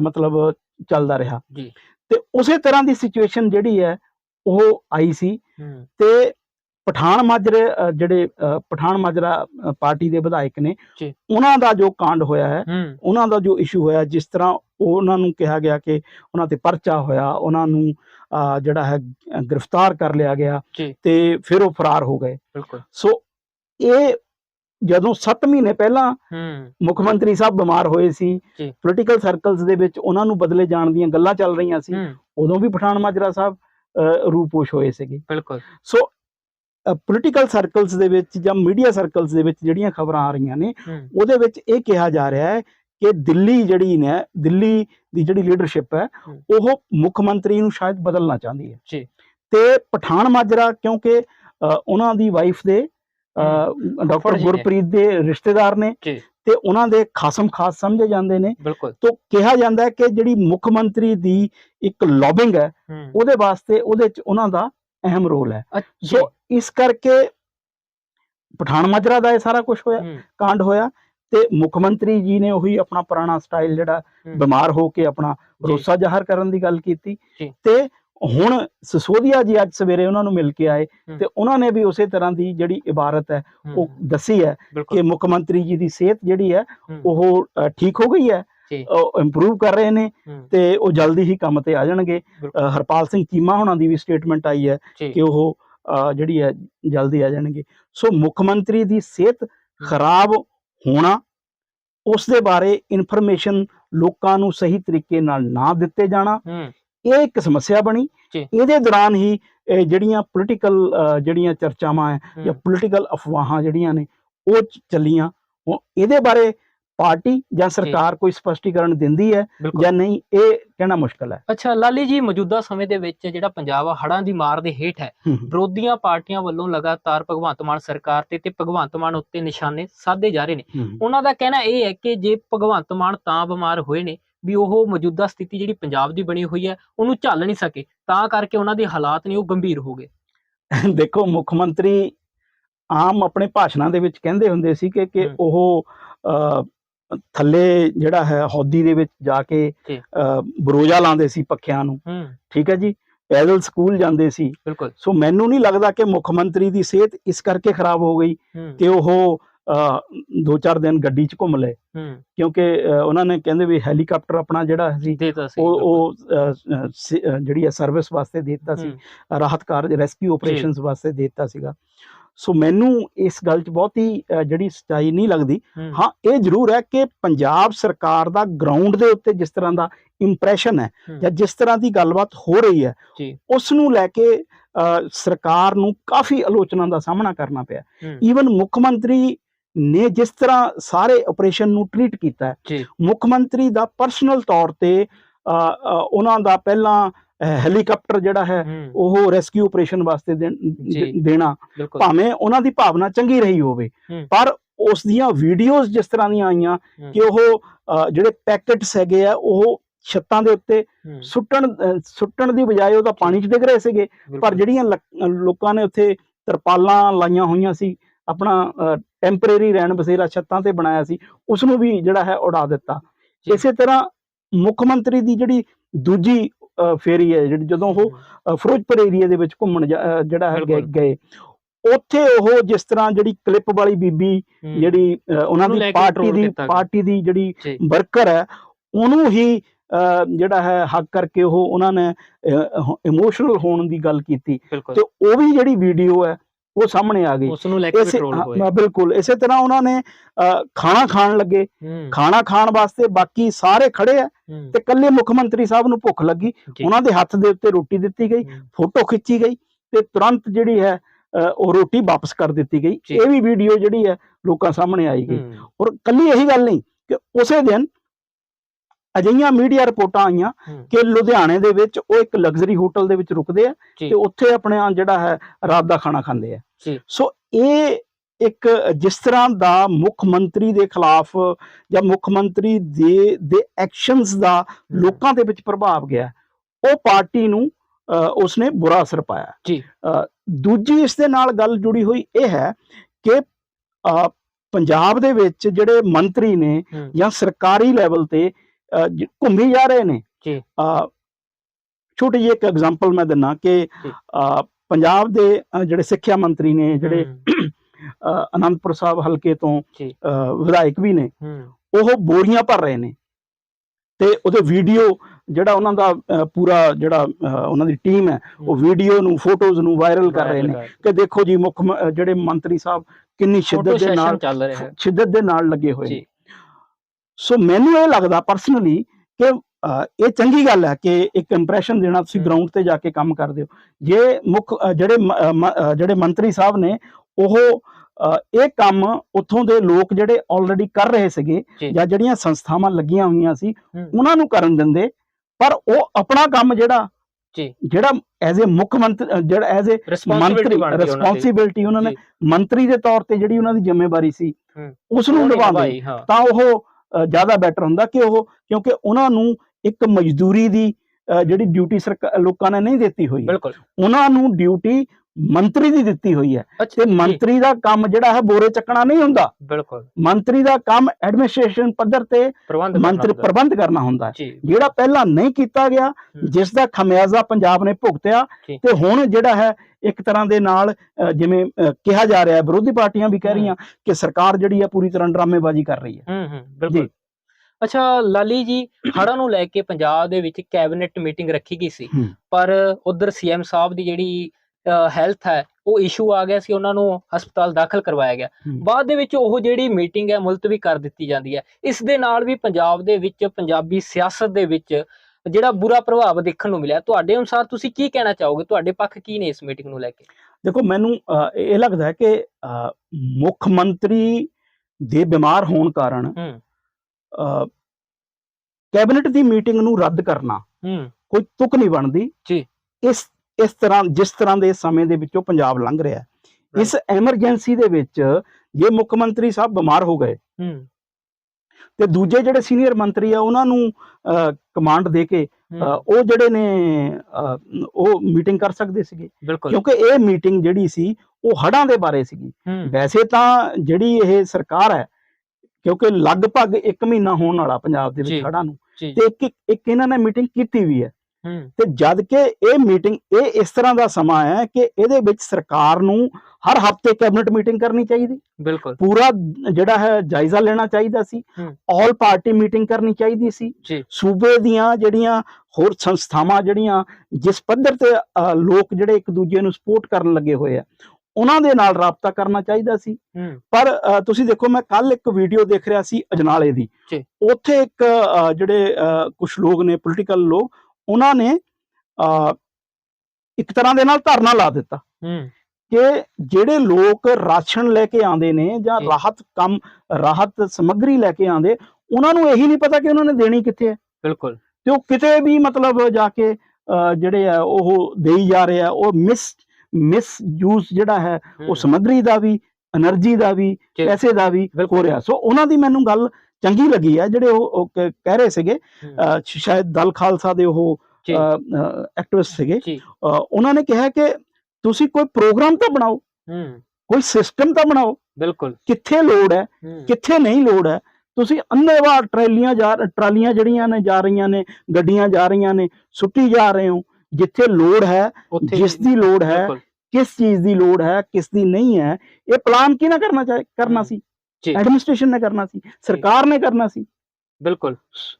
ਮਤਲਬ ਚੱਲਦਾ ਰਿਹਾ। ਤੇ ਉਸੇ ਤਰ੍ਹਾਂ ਦੀ ਸਿਚੁਏਸ਼ਨ ਜਿਹੜੀ ਹੈ ਉਹ ਆਈ ਸੀ ਤੇ ਪਠਾਨ ਮਾਜਰੇ ਜਿਹੜੇ ਪਠਾਨ ਮਾਜਰਾ ਪਾਰਟੀ ਦੇ ਵਿਧਾਇਕ ਨੇ। ਉਹਨਾਂ ਦਾ ਜੋ ਕਾਂਡ ਹੋਇਆ ਹੈ ਉਹਨਾਂ ਦਾ ਜੋ ਇਸ਼ੂ ਹੋਇਆ ਜਿਸ ਤਰ੍ਹਾਂ ਉਹਨਾਂ ਨੂੰ ਕਿਹਾ ਗਿਆ ਕਿ ਉਹਨਾਂ ਤੇ ਪਰਚਾ ਹੋਇਆ ਉਹਨਾਂ ਨੂੰ ਜਿਹੜਾ ਹੈ ਗ੍ਰਿਫਤਾਰ ਕਰ ਲਿਆ ਗਿਆ। ਤੇ ਫਿਰ ਉਹ ਫਰਾਰ ਹੋ ਗਏ। ਸੋ ਇਹ ਜਦੋਂ 7 ਮਹੀਨੇ ਪਹਿਲਾਂ ਮੁੱਖ ਮੰਤਰੀ ਸਾਹਿਬ ਬਿਮਾਰ ਹੋਏ ਸੀ। ਪੋਲੀਟੀਕਲ ਸਰਕਲਸ ਦੇ ਵਿੱਚ ਉਹਨਾਂ ਨੂੰ ਬਦਲੇ ਜਾਣ ਦੀਆਂ ਗੱਲਾਂ ਚੱਲ ਰਹੀਆਂ ਸੀ ਉਦੋਂ ਵੀ ਪਠਾਨ ਮਾਜਰਾ ਸਾਹਿਬ ਰੂਪੋਸ਼ ਹੋਏ ਸੀਗੇ। ਬਿਲਕੁਲ। ਸੋ ਪੋਲੀਟੀਕਲ ਸਰਕਲਸ ਦੇ ਵਿੱਚ ਜਾਂ ਮੀਡੀਆ ਸਰਕਲਸ ਦੇ ਵਿੱਚ ਜਿਹੜੀਆਂ ਖਬਰਾਂ ਆ ਰਹੀਆਂ ਨੇ ਉਹਦੇ ਵਿੱਚ ਇਹ ਕਿਹਾ ਜਾ ਰਿਹਾ ਹੈ ਕਿ ਦਿੱਲੀ ਜਿਹੜੀ ਨੇ ਦਿੱਲੀ ਦੀ ਜਿਹੜੀ ਲੀਡਰਸ਼ਿਪ ਹੈ। ਉਹ ਮੁੱਖ ਮੰਤਰੀ ਨੂੰ ਸ਼ਾਇਦ ਬਦਲਣਾ ਚਾਹੁੰਦੀ ਹੈ ਜੀ। ਤੇ ਪਠਾਨ ਮਾਜਰਾ ਕਿਉਂਕਿ ਉਹਨਾਂ ਦੀ ਵਾਈਫ ਦੇ ਡਾਕਟਰ। ਗੁਰਪ੍ਰੀਤ ਦੇ ਰਿਸ਼ਤੇਦਾਰ ਨੇ ਜੀ। ਤੇ ਉਹਨਾਂ ਦੇ ਖਾਸਮ ਖਾਸ ਸਮਝੇ ਜਾਂਦੇ ਨੇ ਬਿਲਕੁਲ ਤੋਂ ਕਿਹਾ ਜਾਂਦਾ ਹੈ ਕਿ ਜਿਹੜੀ ਮੁੱਖ ਮੰਤਰੀ ਦੀ ਇੱਕ ਲੌਬਿੰਗ ਹੈ ਹੂੰ ਉਹਦੇ ਵਾਸਤੇ ਉਹਦੇ ਚ ਉਹਨਾਂ ਦਾ ਅਹਿਮ ਰੋਲ ਹੈ ਸੋ ਇਸ ਕਰਕੇ ਪਠਾਨ ਮਾਜਰਾ ਦਾ ਇਹ ਸਾਰਾ ਕੁਝ ਹੋਇਆ ਕਾਂਡ ਹੋਇਆ ਤੇ ਮੁੱਖ ਮੰਤਰੀ ਜੀ ਨੇ ਉਹੀ ਆਪਣਾ ਪੁਰਾਣਾ ਸਟਾਈਲ ਜਿਹੜਾ। ਬਿਮਾਰ ਹੋ ਕੇ ਆਪਣਾ। ਰੋਸਾ ਜ਼ਾਹਰ ਕਰਨ ਦੀ ਗੱਲ ਕੀਤੀ। ਤੇ ਹੁਣ ਸਸੋਦੀਆ ਜੀ ਅੱਜ ਸਵੇਰੇ ਉਹਨਾਂ ਨੂੰ ਮਿਲ ਕੇ ਆਏ। ਤੇ ਉਹਨਾਂ ਨੇ ਵੀ ਉਸੇ ਤਰ੍ਹਾਂ ਦੀ ਜਿਹੜੀ ਇਬਾਰਤ ਹੈ ਉਹ ਦੱਸੀ ਹੈ ਕਿ ਮੁੱਖ ਮੰਤਰੀ ਜੀ ਦੀ ਸਿਹਤ ਜਿਹੜੀ ਹੈ ਉਹ ਠੀਕ ਹੋ ਗਈ ਹੈ ਇੰਪਰੂਵ ਕਰ ਰਹੇ ਨੇ ਤੇ ਉਹ ਜਲਦੀ ਹੀ ਕੰਮ ਤੇ ਆ ਜਾਣਗੇ। ਹਰਪਾਲ ਸਿੰਘ ਚੀਮਾ ਹੋਣਾ ਦੀ ਵੀ ਸਟੇਟਮੈਂਟ ਆਈ ਹੈ ਕਿ ਉਹ ਜਿਹੜੀ ਹੈ ਜਲਦੀ ਆ ਜਾਣਗੇ। ਸੋ ਮੁੱਖ ਮੰਤਰੀ ਦੀ ਸਿਹਤ ਖਰਾਬ ਹੋਣਾ ਉਸ ਦੇ ਬਾਰੇ ਇਨਫੋਰਮੇਸ਼ਨ ਲੋਕਾਂ ਨੂੰ ਸਹੀ ਤਰੀਕੇ ਨਾਲ ਨਾ ਦਿੱਤੇ ਜਾਣਾ ਇਹ ਇੱਕ ਸਮੱਸਿਆ ਬਣੀ। ਇਹਦੇ ਦੌਰਾਨ ਹੀ ਜਿਹੜੀਆਂ ਪੋਲੀਟੀਕਲ ਜਿਹੜੀਆਂ ਚਰਚਾਵਾਂ ਹੈ ਜਾਂ ਪੋਲੀਟੀਕਲ ਅਫਵਾਹਾਂ ਜਿਹੜੀਆਂ ਨੇ ਉਹ ਚੱਲੀਆਂ। ਇਹਦੇ ਬਾਰੇ ਪਾਰਟੀ ਜਾਂ ਸਰਕਾਰ ਕੋਈ ਸਪਸ਼ਟੀਕਰਨ ਦਿੰਦੀ ਹੈ ਜਾਂ ਨਹੀਂ ਇਹ ਕਹਿਣਾ ਮੁਸ਼ਕਲ ਹੈ। ਅੱਛਾ ਲਾਲੀ ਜੀ ਮੌਜੂਦਾ ਸਮੇਂ ਦੇ ਵਿੱਚ ਜਿਹੜਾ ਪੰਜਾਬ ਆ ਹੜ੍ਹਾਂ ਦੀ ਮਾਰ ਦੇ ਹੇਠ ਹੈ। ਵਿਰੋਧੀਆਂ ਪਾਰਟੀਆਂ ਵੱਲੋਂ ਲਗਾਤਾਰ ਭਗਵੰਤ ਮਾਨ ਸਰਕਾਰ ਤੇ ਤੇ ਭਗਵੰਤ ਮਾਨ ਉੱਤੇ ਨਿਸ਼ਾਨੇ ਸਾਧੇ ਜਾ ਰਹੇ ਨੇ। ਉਹਨਾਂ ਦਾ ਕਹਿਣਾ ਇਹ ਹੈ ਕਿ ਜੇ ਭਗਵੰਤ ਮਾਨ ਤਾਂ ਬਿਮਾਰ ਹੋਏ ਨੇ ਵੀ ਉਹ ਮੌਜੂਦਾ ਸਥਿਤੀ ਜਿਹੜੀ ਪੰਜਾਬ ਦੀ ਬਣੀ ਹੋਈ ਹੈ ਉਹਨੂੰ ਝੱਲ ਨਹੀਂ ਸਕੇ ਤਾਂ ਕਰਕੇ ਉਹਨਾਂ ਦੇ ਹਾਲਾਤ ਨੇ ਉਹ ਗੰਭੀਰ ਹੋ ਗਏ। <laughs> ਦੇਖੋ ਮੁੱਖ ਮੰਤਰੀ ਆਮ ਆਪਣੇ ਭਾਸ਼ਣਾਂ ਦੇ ਵਿੱਚ ਕਹਿੰਦੇ ਹੁੰਦੇ ਸੀ ਕਿ ਕਿ। ਉਹ ਥੱਲੇ ਜਿਹੜਾ ਹੈ ਹੌਦੀ ਦੇ ਵਿੱਚ ਜਾ ਕੇ ਬਰੋਜਾ ਲਾਉਂਦੇ ਸੀ ਪੱਖਿਆਂ ਨੂੰ। ਠੀਕ ਹੈ ਜੀ? ਪੈਦਲ ਸਕੂਲ ਜਾਂਦੇ ਸੀ। ਸੋ ਮੈਨੂੰ ਨਹੀਂ ਲੱਗਦਾ ਕਿ ਮੁੱਖ ਮੰਤਰੀ ਦੀ ਸਿਹਤ ਇਸ ਕਰਕੇ ਖਰਾਬ ਹੋ ਗਈ ਕਿ ਉਹ ਦੋ ਚਾਰ ਦਿਨ ਗੱਡੀ 'ਚ ਘੁੰਮ ਲਏ। ਕਿਉਂਕਿ ਉਹਨਾਂ ਨੇ ਕਹਿੰਦੇ ਵੀ ਹੈਲੀਕਾਪਟਰ ਆਪਣਾ ਜਿਹੜਾ ਸੀ ਉਹ ਉਹ ਜਿਹੜੀ ਹੈ ਸਰਵਿਸ ਵਾਸਤੇ ਦਿੱਤਾ ਸੀ। ਰਾਹਤ ਕਾਰਜ ਰੈਸਕਿਊ ਆਪਰੇਸ਼ਨਸ ਵਾਸਤੇ ਦਿੱਤਾ ਸੀਗਾ। ਸੋ ਮੈਨੂੰ ਇਸ ਗੱਲ 'ਚ ਬਹੁਤੀ ਜਿਹੜੀ ਸਚਾਈ ਨਹੀਂ ਲੱਗਦੀ। ਹੂੰ, ਇਹ ਜ਼ਰੂਰ ਹੈ ਕਿ ਪੰਜਾਬ ਸਰਕਾਰ ਦਾ ਗਰਾਊਂਡ ਦੇ ਉੱਤੇ ਜਿਸ ਤਰ੍ਹਾਂ ਦਾ ਇੰਪ੍ਰੈਸ਼ਨ ਹੈ ਜਾਂ ਜਿਸ ਤਰ੍ਹਾਂ ਦੀ ਗੱਲਬਾਤ ਹੋ ਰਹੀ ਹੈ ਉਸ ਨੂੰ ਲੈ ਕੇ ਸਰਕਾਰ ਨੂੰ ਕਾਫੀ ਆਲੋਚਨਾ ਦਾ ਸਾਹਮਣਾ ਕਰਨਾ ਪਿਆ। ਈਵਨ ਮੁੱਖ ਮੰਤਰੀ ਨੇ ਜਿਸ ਤਰ੍ਹਾਂ ਸਾਰੇ ਆਪਰੇਸ਼ਨ ਨੂੰ ਟ੍ਰੀਟ ਕੀਤਾ ਮੁੱਖ ਮੰਤਰੀ ਦਾ ਪਰਸਨਲ ਤੌਰ ਤੇ ਉਹਨਾਂ ਦਾ ਪਹਿਲਾਂ ਹੈਲੀਕਾਪਟਰ ਜਿਹੜਾ ਹੈ ਉਹ ਰੈਸਕਿਊ ਆਪਰੇਸ਼ਨ ਵਾਸਤੇ ਦੇਣ- ਭਾਵੇਂ ਉਹਨਾਂ ਦੀ ਭਾਵਨਾ ਚੰਗੀ ਰਹੀ ਹੋਵੇ। ਪਰ ਉਸ ਦੀਆਂ ਵੀਡੀਓਜ਼ ਜਿਸ ਤਰ੍ਹਾਂ ਦੀਆਂ ਆਈਆਂ ਕਿ ਉਹ ਜਿਹੜੇ ਪੈਕੇਟਸ ਹੈਗੇ ਆ ਉਹ ਛੱਤਾਂ ਦੇ ਉੱਤੇ ਸੁੱਟਣ ਸੁੱਟਣ ਦੀ ਬਜਾਏ ਉਹਦਾ ਪਾਣੀ 'ਚ ਡਿੱਗ ਰਹੇ ਸੀਗੇ। ਪਰ ਜਿਹੜੀਆਂ ਲੱਕ- ਨੇ ਉੱਥੇ ਤਰਪਾਲਾਂ ਲਾਈਆਂ ਹੋਈਆਂ ਸੀ ਆਪਣਾ ਟੈਂਪਰੇਰੀ ਰਹਿਣ ਬਸੇਰਾ ਛੱਤਾਂ ਤੇ ਬਣਾਇਆ ਸੀ ਉਸ ਨੂੰ ਵੀ ਜਿਹੜਾ ਹੈ ਉਡਾ ਦਿੱਤਾ। ਇਸੇ ਤਰ੍ਹਾਂ ਮੁੱਖ ਮੰਤਰੀ ਦੀ ਜਿਹੜੀ ਦੂਜੀ ਫੇਰੀ ਹੈ ਜਿਹੜੀ ਜਦੋਂ ਉਹ ਫਿਰੋਜ਼ਪੁਰ ਏਰੀਆ ਦੇ ਵਿੱਚ ਘੁੰਮਣ ਜਿਹੜਾ ਹੈ ਗਏ- ਉੱਥੇ ਉਹ ਜਿਸ ਤਰ੍ਹਾਂ ਜਿਹੜੀ ਕਲਿੱਪ ਵਾਲੀ ਬੀਬੀ ਜਿਹੜੀ ਉਹਨਾਂ ਦੀ ਪਾਰਟੀ ਦੀ। ਪਾਰਟੀ ਦੀ ਜਿਹੜੀ ਵਰਕਰ ਹੈ ਉਹਨੂੰ ਹੀ ਜਿਹੜਾ ਹੈ ਹੱਕ ਕਰਕੇ ਉਹ ਉਹਨਾਂ ਨੇ ਇਮੋਸ਼ਨਲ ਹੋਣ ਦੀ ਗੱਲ ਕੀਤੀ। ਤੇ ਉਹ ਵੀ ਜਿਹੜੀ ਵੀਡੀਓ ਹੈ ਉਹ ਸਾਹਮਣੇ ਆ ਗਈ। ਉਸ ਨੂੰ ਲੈ ਕੇ ਹੋਏ। ਬਿਲਕੁਲ ਇਸੇ ਤਰ੍ਹਾਂ ਉਹਨਾਂ ਨੇ ਖਾਣਾ ਖਾਣ ਲੱਗੇ। ਖਾਣਾ ਖਾਣ ਵਾਸਤੇ ਬਾਕੀ ਸਾਰੇ ਖੜੇ ਆ ਤੇ ਕੱਲੇ ਮੁੱਖ ਮੰਤਰੀ ਸਾਹਿਬ ਨੂੰ ਭੁੱਖ ਲੱਗੀ। ਉਹਨਾਂ ਦੇ ਹੱਥ ਦੇ ਉੱਤੇ ਰੋਟੀ ਦਿੱਤੀ ਗਈ ਫੋਟੋ ਖਿੱਚੀ ਗਈ ਤੇ ਤੁਰੰਤ ਜਿਹੜੀ ਹੈ ਉਹ ਰੋਟੀ ਵਾਪਸ ਕਰ ਦਿੱਤੀ ਗਈ। ਇਹ ਵੀ ਵੀਡੀਓ ਜਿਹੜੀ ਹੈ ਲੋਕਾਂ ਸਾਹਮਣੇ ਆਈ ਗਈ। ਔਰ ਕੱਲੀ ਇਹੀ ਗੱਲ ਨਹੀਂ ਕਿ ਉਸੇ ਦਿਨ ਅਜਿਹੀਆਂ ਮੀਡੀਆ ਰਿਪੋਰਟਾਂ ਆਈਆਂ ਕਿ ਲੁਧਿਆਣੇ ਦੇ ਵਿੱਚ ਉਹ ਇੱਕ ਲਗਜ਼ਰੀ ਹੋਟਲ ਦੇ ਵਿੱਚ ਰੁਕਦੇ ਆ। ਤੇ ਉੱਥੇ ਆਪਣੇ ਜਿਹੜਾ ਹੈ ਰਾਤ ਦਾ ਖਾਣਾ ਖਾਂਦੇ ਆ। ਸੋ ਇਹ ਇੱਕ ਜਿਸ ਤਰ੍ਹਾਂ ਦਾ ਮੁੱਖ ਮੰਤਰੀ ਦੇ ਖਿਲਾਫ ਜਾਂ ਮੁੱਖ ਮੰਤਰੀ ਦੇ ਦੇ ਐਕਸ਼ਨਸ ਦਾ ਲੋਕਾਂ ਦੇ ਵਿੱਚ ਪ੍ਰਭਾਵ ਗਿਆ ਉਹ ਪਾਰਟੀ ਨੂੰ ਉਸਨੇ ਬੁਰਾ ਅਸਰ ਪਾਇਆ ਜੀ। ਦੂਜੀ ਇਸ ਦੇ ਨਾਲ ਗੱਲ ਜੁੜੀ ਹੋਈ ਇਹ ਹੈ ਕਿ ਪੰਜਾਬ ਦੇ ਵਿੱਚ ਜਿਹੜੇ ਮੰਤਰੀ ਨੇ ਜਾਂ ਸਰਕਾਰੀ ਲੈਵਲ ਤੇ ਘੁੰਮੀ ਜਾ ਰਹੇ ਨੇ। ਜੀ। ਛੋਟੀ ਜਿਹੀ ਇੱਕ ਐਗਜ਼ਾਮਪਲ ਮੈਂ ਦਿੰਨਾ ਕਿ ਪੰਜਾਬ ਦੇ ਜਿਹੜੇ ਸਿੱਖਿਆ ਮੰਤਰੀ ਨੇ ਜਿਹੜੇ ਅਨੰਦਪੁਰ ਸਾਹਿਬ ਹਲਕੇ ਤੋਂ ਵਿਧਾਇਕ ਵੀ ਨੇ ਉਹ ਬੋਰੀਆਂ ਭਰ ਰਹੇ ਨੇ। ਤੇ ਉਹਦੇ ਵੀਡੀਓ ਜਿਹੜਾ ਉਹਨਾਂ ਦਾ ਪੂਰਾ ਜਿਹੜਾ ਉਹਨਾਂ ਦੀ ਟੀਮ ਹੈ ਉਹ ਵੀਡੀਓ ਨੂੰ ਫੋਟੋਜ਼ ਨੂੰ ਵਾਇਰਲ ਕਰ ਰਹੇ ਨੇ। ਕਿ ਦੇਖੋ ਜੀ ਮੁੱਖ ਜਿਹੜੇ ਮੰਤਰੀ ਸਾਹਿਬ ਕਿੰਨੀ ਸ਼ਿੱਦਤ ਦੇ ਨਾਲ ਚੱਲ ਰਿਹਾ ਹੈ। ਸ਼ਿੱਦਤ ਦੇ ਨਾਲ ਲੱਗੇ ਹੋਏ। ਨੇ। ਸੋ ਮੈਨੂੰ ਇਹ ਲੱਗਦਾ ਪਰਸਨਲੀ ਕਿ ਇਹ ਚੰਗੀ ਗੱਲ ਹੈ ਕਿ ਇੱਕ ਇੰਪ੍ਰੈਸ਼ਨ ਦੇਣਾ ਤੁਸੀਂ। ਗਰਾਊਂਡ ਤੇ ਜਾ ਕੇ ਕੰਮ ਕਰਦੇ ਹੋ ਜੇ ਮੁੱਖ ਜਿਹੜੇ ਜਿਹੜੇ ਮੰਤਰੀ ਸਾਹਿਬ ਨੇ ਉਹ ਇਹ ਕੰਮ ਉੱਥੋਂ ਦੇ ਲੋਕ ਜਿਹੜੇ ਆਲਰੇਡੀ ਕਰ ਰਹੇ ਸੀਗੇ ਜੀ। ਜਿਹੜੀਆਂ ਸੰਸਥਾਵਾਂ ਲੱਗੀਆਂ ਹੋਈਆਂ ਸੀ। ਉਹਨਾਂ ਨੂੰ ਕਰਨ ਦਿੰਦੇ ਪਰ ਉਹ ਆਪਣਾ ਕੰਮ ਜਿਹੜਾ ਜੀ। ਜਿਹੜਾ ਐਜ਼ ਅ ਮੁੱਖ ਮੰਤਰੀ ਜਿਹੜਾ ਐਜ਼ ਅ ਮੰਤਰੀ ਰਿਸਪੌਂਸਿਬਿਲਟੀ ਉਹਨਾਂ ਨੇ। ਮੰਤਰੀ ਦੇ ਤੌਰ ਤੇ ਜਿਹੜੀ ਉਹਨਾਂ ਦੀ ਜ਼ਿੰਮੇਵਾਰੀ ਸੀ। ਉਸ ਨੂੰ ਨਿਭਾਉਂਦੇ ਤਾਂ ਉਹ ਜ਼ਿਆਦਾ ਬੈਟਰ ਹੁੰਦਾ ਕਿ ਉਹ ਕਿਉਂਕਿ ਉਹਨਾਂ ਨੂੰ ਇੱਕ ਮਜ਼ਦੂਰੀ ਦੀ ਜਿਹੜੀ ਡਿਊਟੀ ਲੋਕਾਂ ਨੇ ਨਹੀਂ ਦਿੱਤੀ ਹੋਈ। ਉਹਨਾਂ ਨੂੰ ਡਿਊਟੀ ਮੰਤਰੀ ਦੀ ਦਿੱਤੀ ਹੋਈ ਹੈ ਤੇ ਮੰਤਰੀ ਦਾ ਕੰਮ ਜਿਹੜਾ ਹੈ ਬੋਰੇ ਚੱਕਣਾ ਨਹੀਂ ਹੁੰਦਾ ਬਿਲਕੁਲ ਮੰਤਰੀ ਦਾ ਕੰਮ ਐਡਮਿਨਿਸਟ੍ਰੇਸ਼ਨ ਪੱਧਰ ਤੇ ਮੰਤਰੀ। ਪ੍ਰਬੰਧ ਕਰਨਾ ਹੁੰਦਾ ਜਿਹੜਾ ਪਹਿਲਾਂ ਨਹੀਂ ਕੀਤਾ ਗਿਆ। ਜਿਸ ਦਾ ਖਮਿਆਜ਼ਾ ਪੰਜਾਬ ਨੇ ਭੁਗਤਿਆ। ਤੇ ਹੁਣ ਜਿਹੜਾ ਹੈ ਇੱਕ ਤਰ੍ਹਾਂ ਦੇ ਨਾਲ ਜਿਵੇਂ ਕਿਹਾ ਜਾ ਰਿਹਾ ਹੈ ਵਿਰੋਧੀ ਪਾਰਟੀਆਂ ਵੀ ਕਹਿ। ਰਹੀਆਂ ਕਿ ਸਰਕਾਰ ਜਿਹੜੀ ਹੈ ਪੂਰੀ ਤਰ੍ਹਾਂ ਡਰਾਮੇਬਾਜ਼ੀ ਕਰ ਰਹੀ ਹੈ ਹੂੰ ਹੂੰ ਬਿਲਕੁਲ ਅੱਛਾ ਲਾਲੀ ਜੀ ਹੜ੍ਹਾਂ ਨੂੰ ਲੈ ਕੇ ਪੰਜਾਬ ਦੇ ਵਿੱਚ ਕੈਬਨਿਟ ਮੀਟਿੰਗ ਰੱਖੀ ਗਈ ਸੀ। ਪਰ ਉਧਰ ਸੀਐਮ ਸਾਹਿਬ ਦੀ ਜਿਹੜੀ ਹੈਲਥ ਹੈ ਉਹ ਇਸ਼ੂ ਆ ਗਿਆ ਸੀ ਉਹਨਾਂ ਨੂੰ ਹਸਪਤਾਲ ਦਾਖਲ ਕਰਵਾਇਆ ਗਿਆ। ਬਾਅਦ ਦੇ ਵਿੱਚ ਉਹ ਜਿਹੜੀ ਮੀਟਿੰਗ ਹੈ ਮੁਲਤਵੀ ਕਰ ਦਿੱਤੀ ਜਾਂਦੀ ਹੈ। ਇਸ ਦੇ ਨਾਲ ਵੀ ਪੰਜਾਬ ਦੇ ਵਿੱਚ ਪੰਜਾਬੀ ਸਿਆਸਤ ਦੇ ਵਿੱਚ ਜਿਹੜਾ ਬੁਰਾ ਪ੍ਰਭਾਵ ਦੇਖਣ ਨੂੰ ਮਿਲਿਆ। ਤੁਹਾਡੇ ਅਨੁਸਾਰ ਤੁਸੀਂ ਕੀ ਕਹਿਣਾ ਚਾਹੋਗੇ? ਤੁਹਾਡੇ ਪੱਖ ਕੀ ਨੇ ਇਸ ਮੀਟਿੰਗ ਨੂੰ ਲੈ ਕੇ? ਦੇਖੋ ਮੈਨੂੰ ਇਹ ਲੱਗਦਾ ਹੈ ਕਿ ਮੁੱਖ ਮੰਤਰੀ ਦੇ ਬਿਮਾਰ ਹੋਣ ਕਾਰਨ ਕੈਬਨਿਟ ਦੀ ਮੀਟਿੰਗ ਨੂੰ ਰੱਦ ਕਰਨਾ ਕੋਈ ਤੁਕ ਨਹੀਂ ਬਣਦੀ। ਜੀ। ਇਸ ਇਸ ਤਰ੍ਹਾਂ ਜਿਸ ਤਰ੍ਹਾਂ ਦੇ ਸਮੇਂ ਦੇ ਵਿੱਚੋਂ ਪੰਜਾਬ ਲੰਘ ਰਿਹਾ ਹੈ। ਇਸ ਐਮਰਜੈਂਸੀ ਦੇ ਵਿੱਚ ਜੇ ਮੁੱਖ ਮੰਤਰੀ ਸਾਹਿਬ ਬਿਮਾਰ ਹੋ ਗਏ ਤੇ ਦੂਜੇ ਜਿਹੜੇ ਸੀਨੀਅਰ ਮੰਤਰੀ ਆ ਉਹਨਾਂ ਨੂੰ ਕਮਾਂਡ ਦੇ ਕੇ ਉਹ ਜਿਹੜੇ ਨੇ ਉਹ ਮੀਟਿੰਗ ਕਰ ਸਕਦੇ ਸੀਗੇ। ਕਿਉਂਕਿ ਇਹ ਮੀਟਿੰਗ ਜਿਹੜੀ ਸੀ ਉਹ ਹੜ੍ਹਾਂ ਦੇ ਬਾਰੇ ਸੀਗੀ। ਵੈਸੇ ਤਾਂ ਜਿਹੜੀ ਇਹ ਸਰਕਾਰ ਹੈ ਕਿਉਂਕਿ ਲਗਭਗ 1 ਮਹੀਨਾ ਹੋਣ ਵਾਲਾ ਪੰਜਾਬ ਦੇ। ਵਿੱਚ ਹੜ੍ਹਾਂ ਨੂੰ ਤੇ ਇੱਕ ਇੱਕ ਇਹਨਾਂ ਨੇ ਮੀਟਿੰਗ ਕੀਤੀ ਵੀ ਹੂੰ। ਤੇ ਜਦ ਕਿ ਇਹ ਮੀਟਿੰਗ ਇਹ ਇਸ ਤਰ੍ਹਾਂ ਦਾ ਸਮਾਂ ਹੈ ਕਿ ਇਹਦੇ ਵਿੱਚ ਸਰਕਾਰ ਨੂੰ ਹਰ ਹਫ਼ਤੇ ਕੈਬਨਿਟ ਮੀਟਿੰਗ ਕਰਨੀ ਚਾਹੀਦੀ। ਬਿਲਕੁਲ। ਪੂਰਾ ਜਿਹੜਾ ਹੈ ਜਾਇਜ਼ਾ ਲੈਣਾ ਚਾਹੀਦਾ ਸੀ। ਆਲ ਪਾਰਟੀ ਮੀਟਿੰਗ ਕਰਨੀ ਚਾਹੀਦੀ ਸੀ। ਸੂਬੇ ਦੀਆਂ ਜਿਹੜੀਆਂ ਹੋਰ ਸੰਸਥਾਵਾਂ ਜਿਹੜੀਆਂ ਜਿਸ ਪੱਧਰ ਤੇ ਲੋਕ ਜਿਹੜੇ ਇੱਕ ਦੂਜੇ ਨੂੰ ਸਪੋਰਟ ਕਰਨ ਲੱਗੇ ਹੋਏ ਆ ਉਹਨਾਂ ਦੇ ਨਾਲ ਰਾਬਤਾ ਕਰਨਾ ਚਾਹੀਦਾ ਸੀ। ਪਰ ਤੁਸੀਂ ਦੇਖੋ ਮੈਂ ਕੱਲ ਇੱਕ ਵੀਡੀਓ ਦੇਖ ਰਿਹਾ ਸੀ ਅਜਨਾਲੇ ਦੀ। ਉੱਥੇ ਇੱਕ ਜਿਹੜੇ ਕੁਝ ਲੋਕ ਨੇ ਪੋਲੀਟੀਕਲ ਲੋਕ ਉਹਨਾਂ ਨੇ ਇੱਕ ਤਰ੍ਹਾਂ ਦੇ ਨਾਲ ਧਰਨਾ ਲਾ ਦਿੱਤਾ ਕਿ ਜਿਹੜੇ ਲੋਕ ਰਾਸ਼ਨ ਲੈ ਕੇ ਆਉਂਦੇ ਨੇ ਜਾਂ ਰਾਹਤ ਕੰਮ ਰਾਹਤ ਸਮੱਗਰੀ ਲੈ ਕੇ ਆਉਂਦੇ ਉਹਨਾਂ ਨੂੰ ਇਹੀ ਨਹੀਂ ਪਤਾ ਕਿ ਉਹਨਾਂ ਨੇ ਦੇਣੀ ਕਿੱਥੇ ਹੈ। ਬਿਲਕੁਲ। ਤੇ ਉਹ ਕਿਤੇ ਵੀ ਮਤਲਬ ਜਾ ਕੇ ਜਿਹੜੇ ਆ ਉਹ ਦੇਈ ਜਾ ਰਹੇ ਆ ਉਹ ਮਿਸ ਮਿਸ ਯੂਜ਼ ਜਿਹੜਾ ਹੈ ਉਹ ਸਮੱਗਰੀ ਦਾ ਵੀ એનર્ਜੀ ਦਾ ਵੀ ਪੈਸੇ ਦਾ ਵੀ ਹੋ ਰਿਹਾ। ਸੋ ਉਹਨਾਂ ਦੀ ਮੈਨੂੰ ਗੱਲ ਚੰਗੀ ਲੱਗੀ ਹੈ ਜਿਹੜੇ ਉਹ ਕਹਿ ਰਹੇ ਸੀਗੇ ਸ਼ਾਇਦ ਦਲ ਖਾਲਸਾ ਦੇ ਉਹ। ਐਕਟਿਵਿਸਟ ਸੀਗੇ। ਉਹਨਾਂ ਨੇ ਕਿਹਾ ਕਿ ਤੁਸੀਂ ਕੋਈ ਪ੍ਰੋਗਰਾਮ ਤਾਂ ਬਣਾਓ ਕੋਈ ਸਿਸਟਮ ਤਾਂ ਬਣਾਓ। ਬਿਲਕੁਲ। ਕਿੱਥੇ ਲੋੜ ਹੈ ਕਿੱਥੇ ਨਹੀਂ ਲੋੜ ਹੈ ਤੁਸੀਂ ਅੰਨੇਵਾਹ ਟਰਾਲੀਆਂ ਜਾ ਟਰਾਲੀਆਂ ਜਿਹੜੀਆਂ ਨੇ ਜਾ ਰਹੀਆਂ ਨੇ ਗੱਡੀਆਂ ਜਾ ਰਹੀਆਂ ਨੇ ਸੁੱਟੀ ਜਾ ਰਹੇ ਹੋ ਜਿੱਥੇ ਲੋੜ ਹੈ ਜਿਸ ਦੀ ਲੋੜ ਹੈ ਕਿਸ ਚੀਜ਼ ਦੀ ਲੋੜ ਹੈ ਕਿਸ ਦੀ ਨਹੀਂ ਹੈ ਇਹ ਪਲਾਨ ਕਿਹਨੇ ਕਰਨਾ ਚਾਹੀ ਕਰਨਾ ਸੀ? ਜੀ। ਐਡਮਿਨਿਸਟ੍ਰੇਸ਼ਨ ਨੇ ਕਰਨਾ ਸੀ ਸਰਕਾਰ ਨੇ ਕਰਨਾ ਸੀ। ਬਿਲਕੁਲ।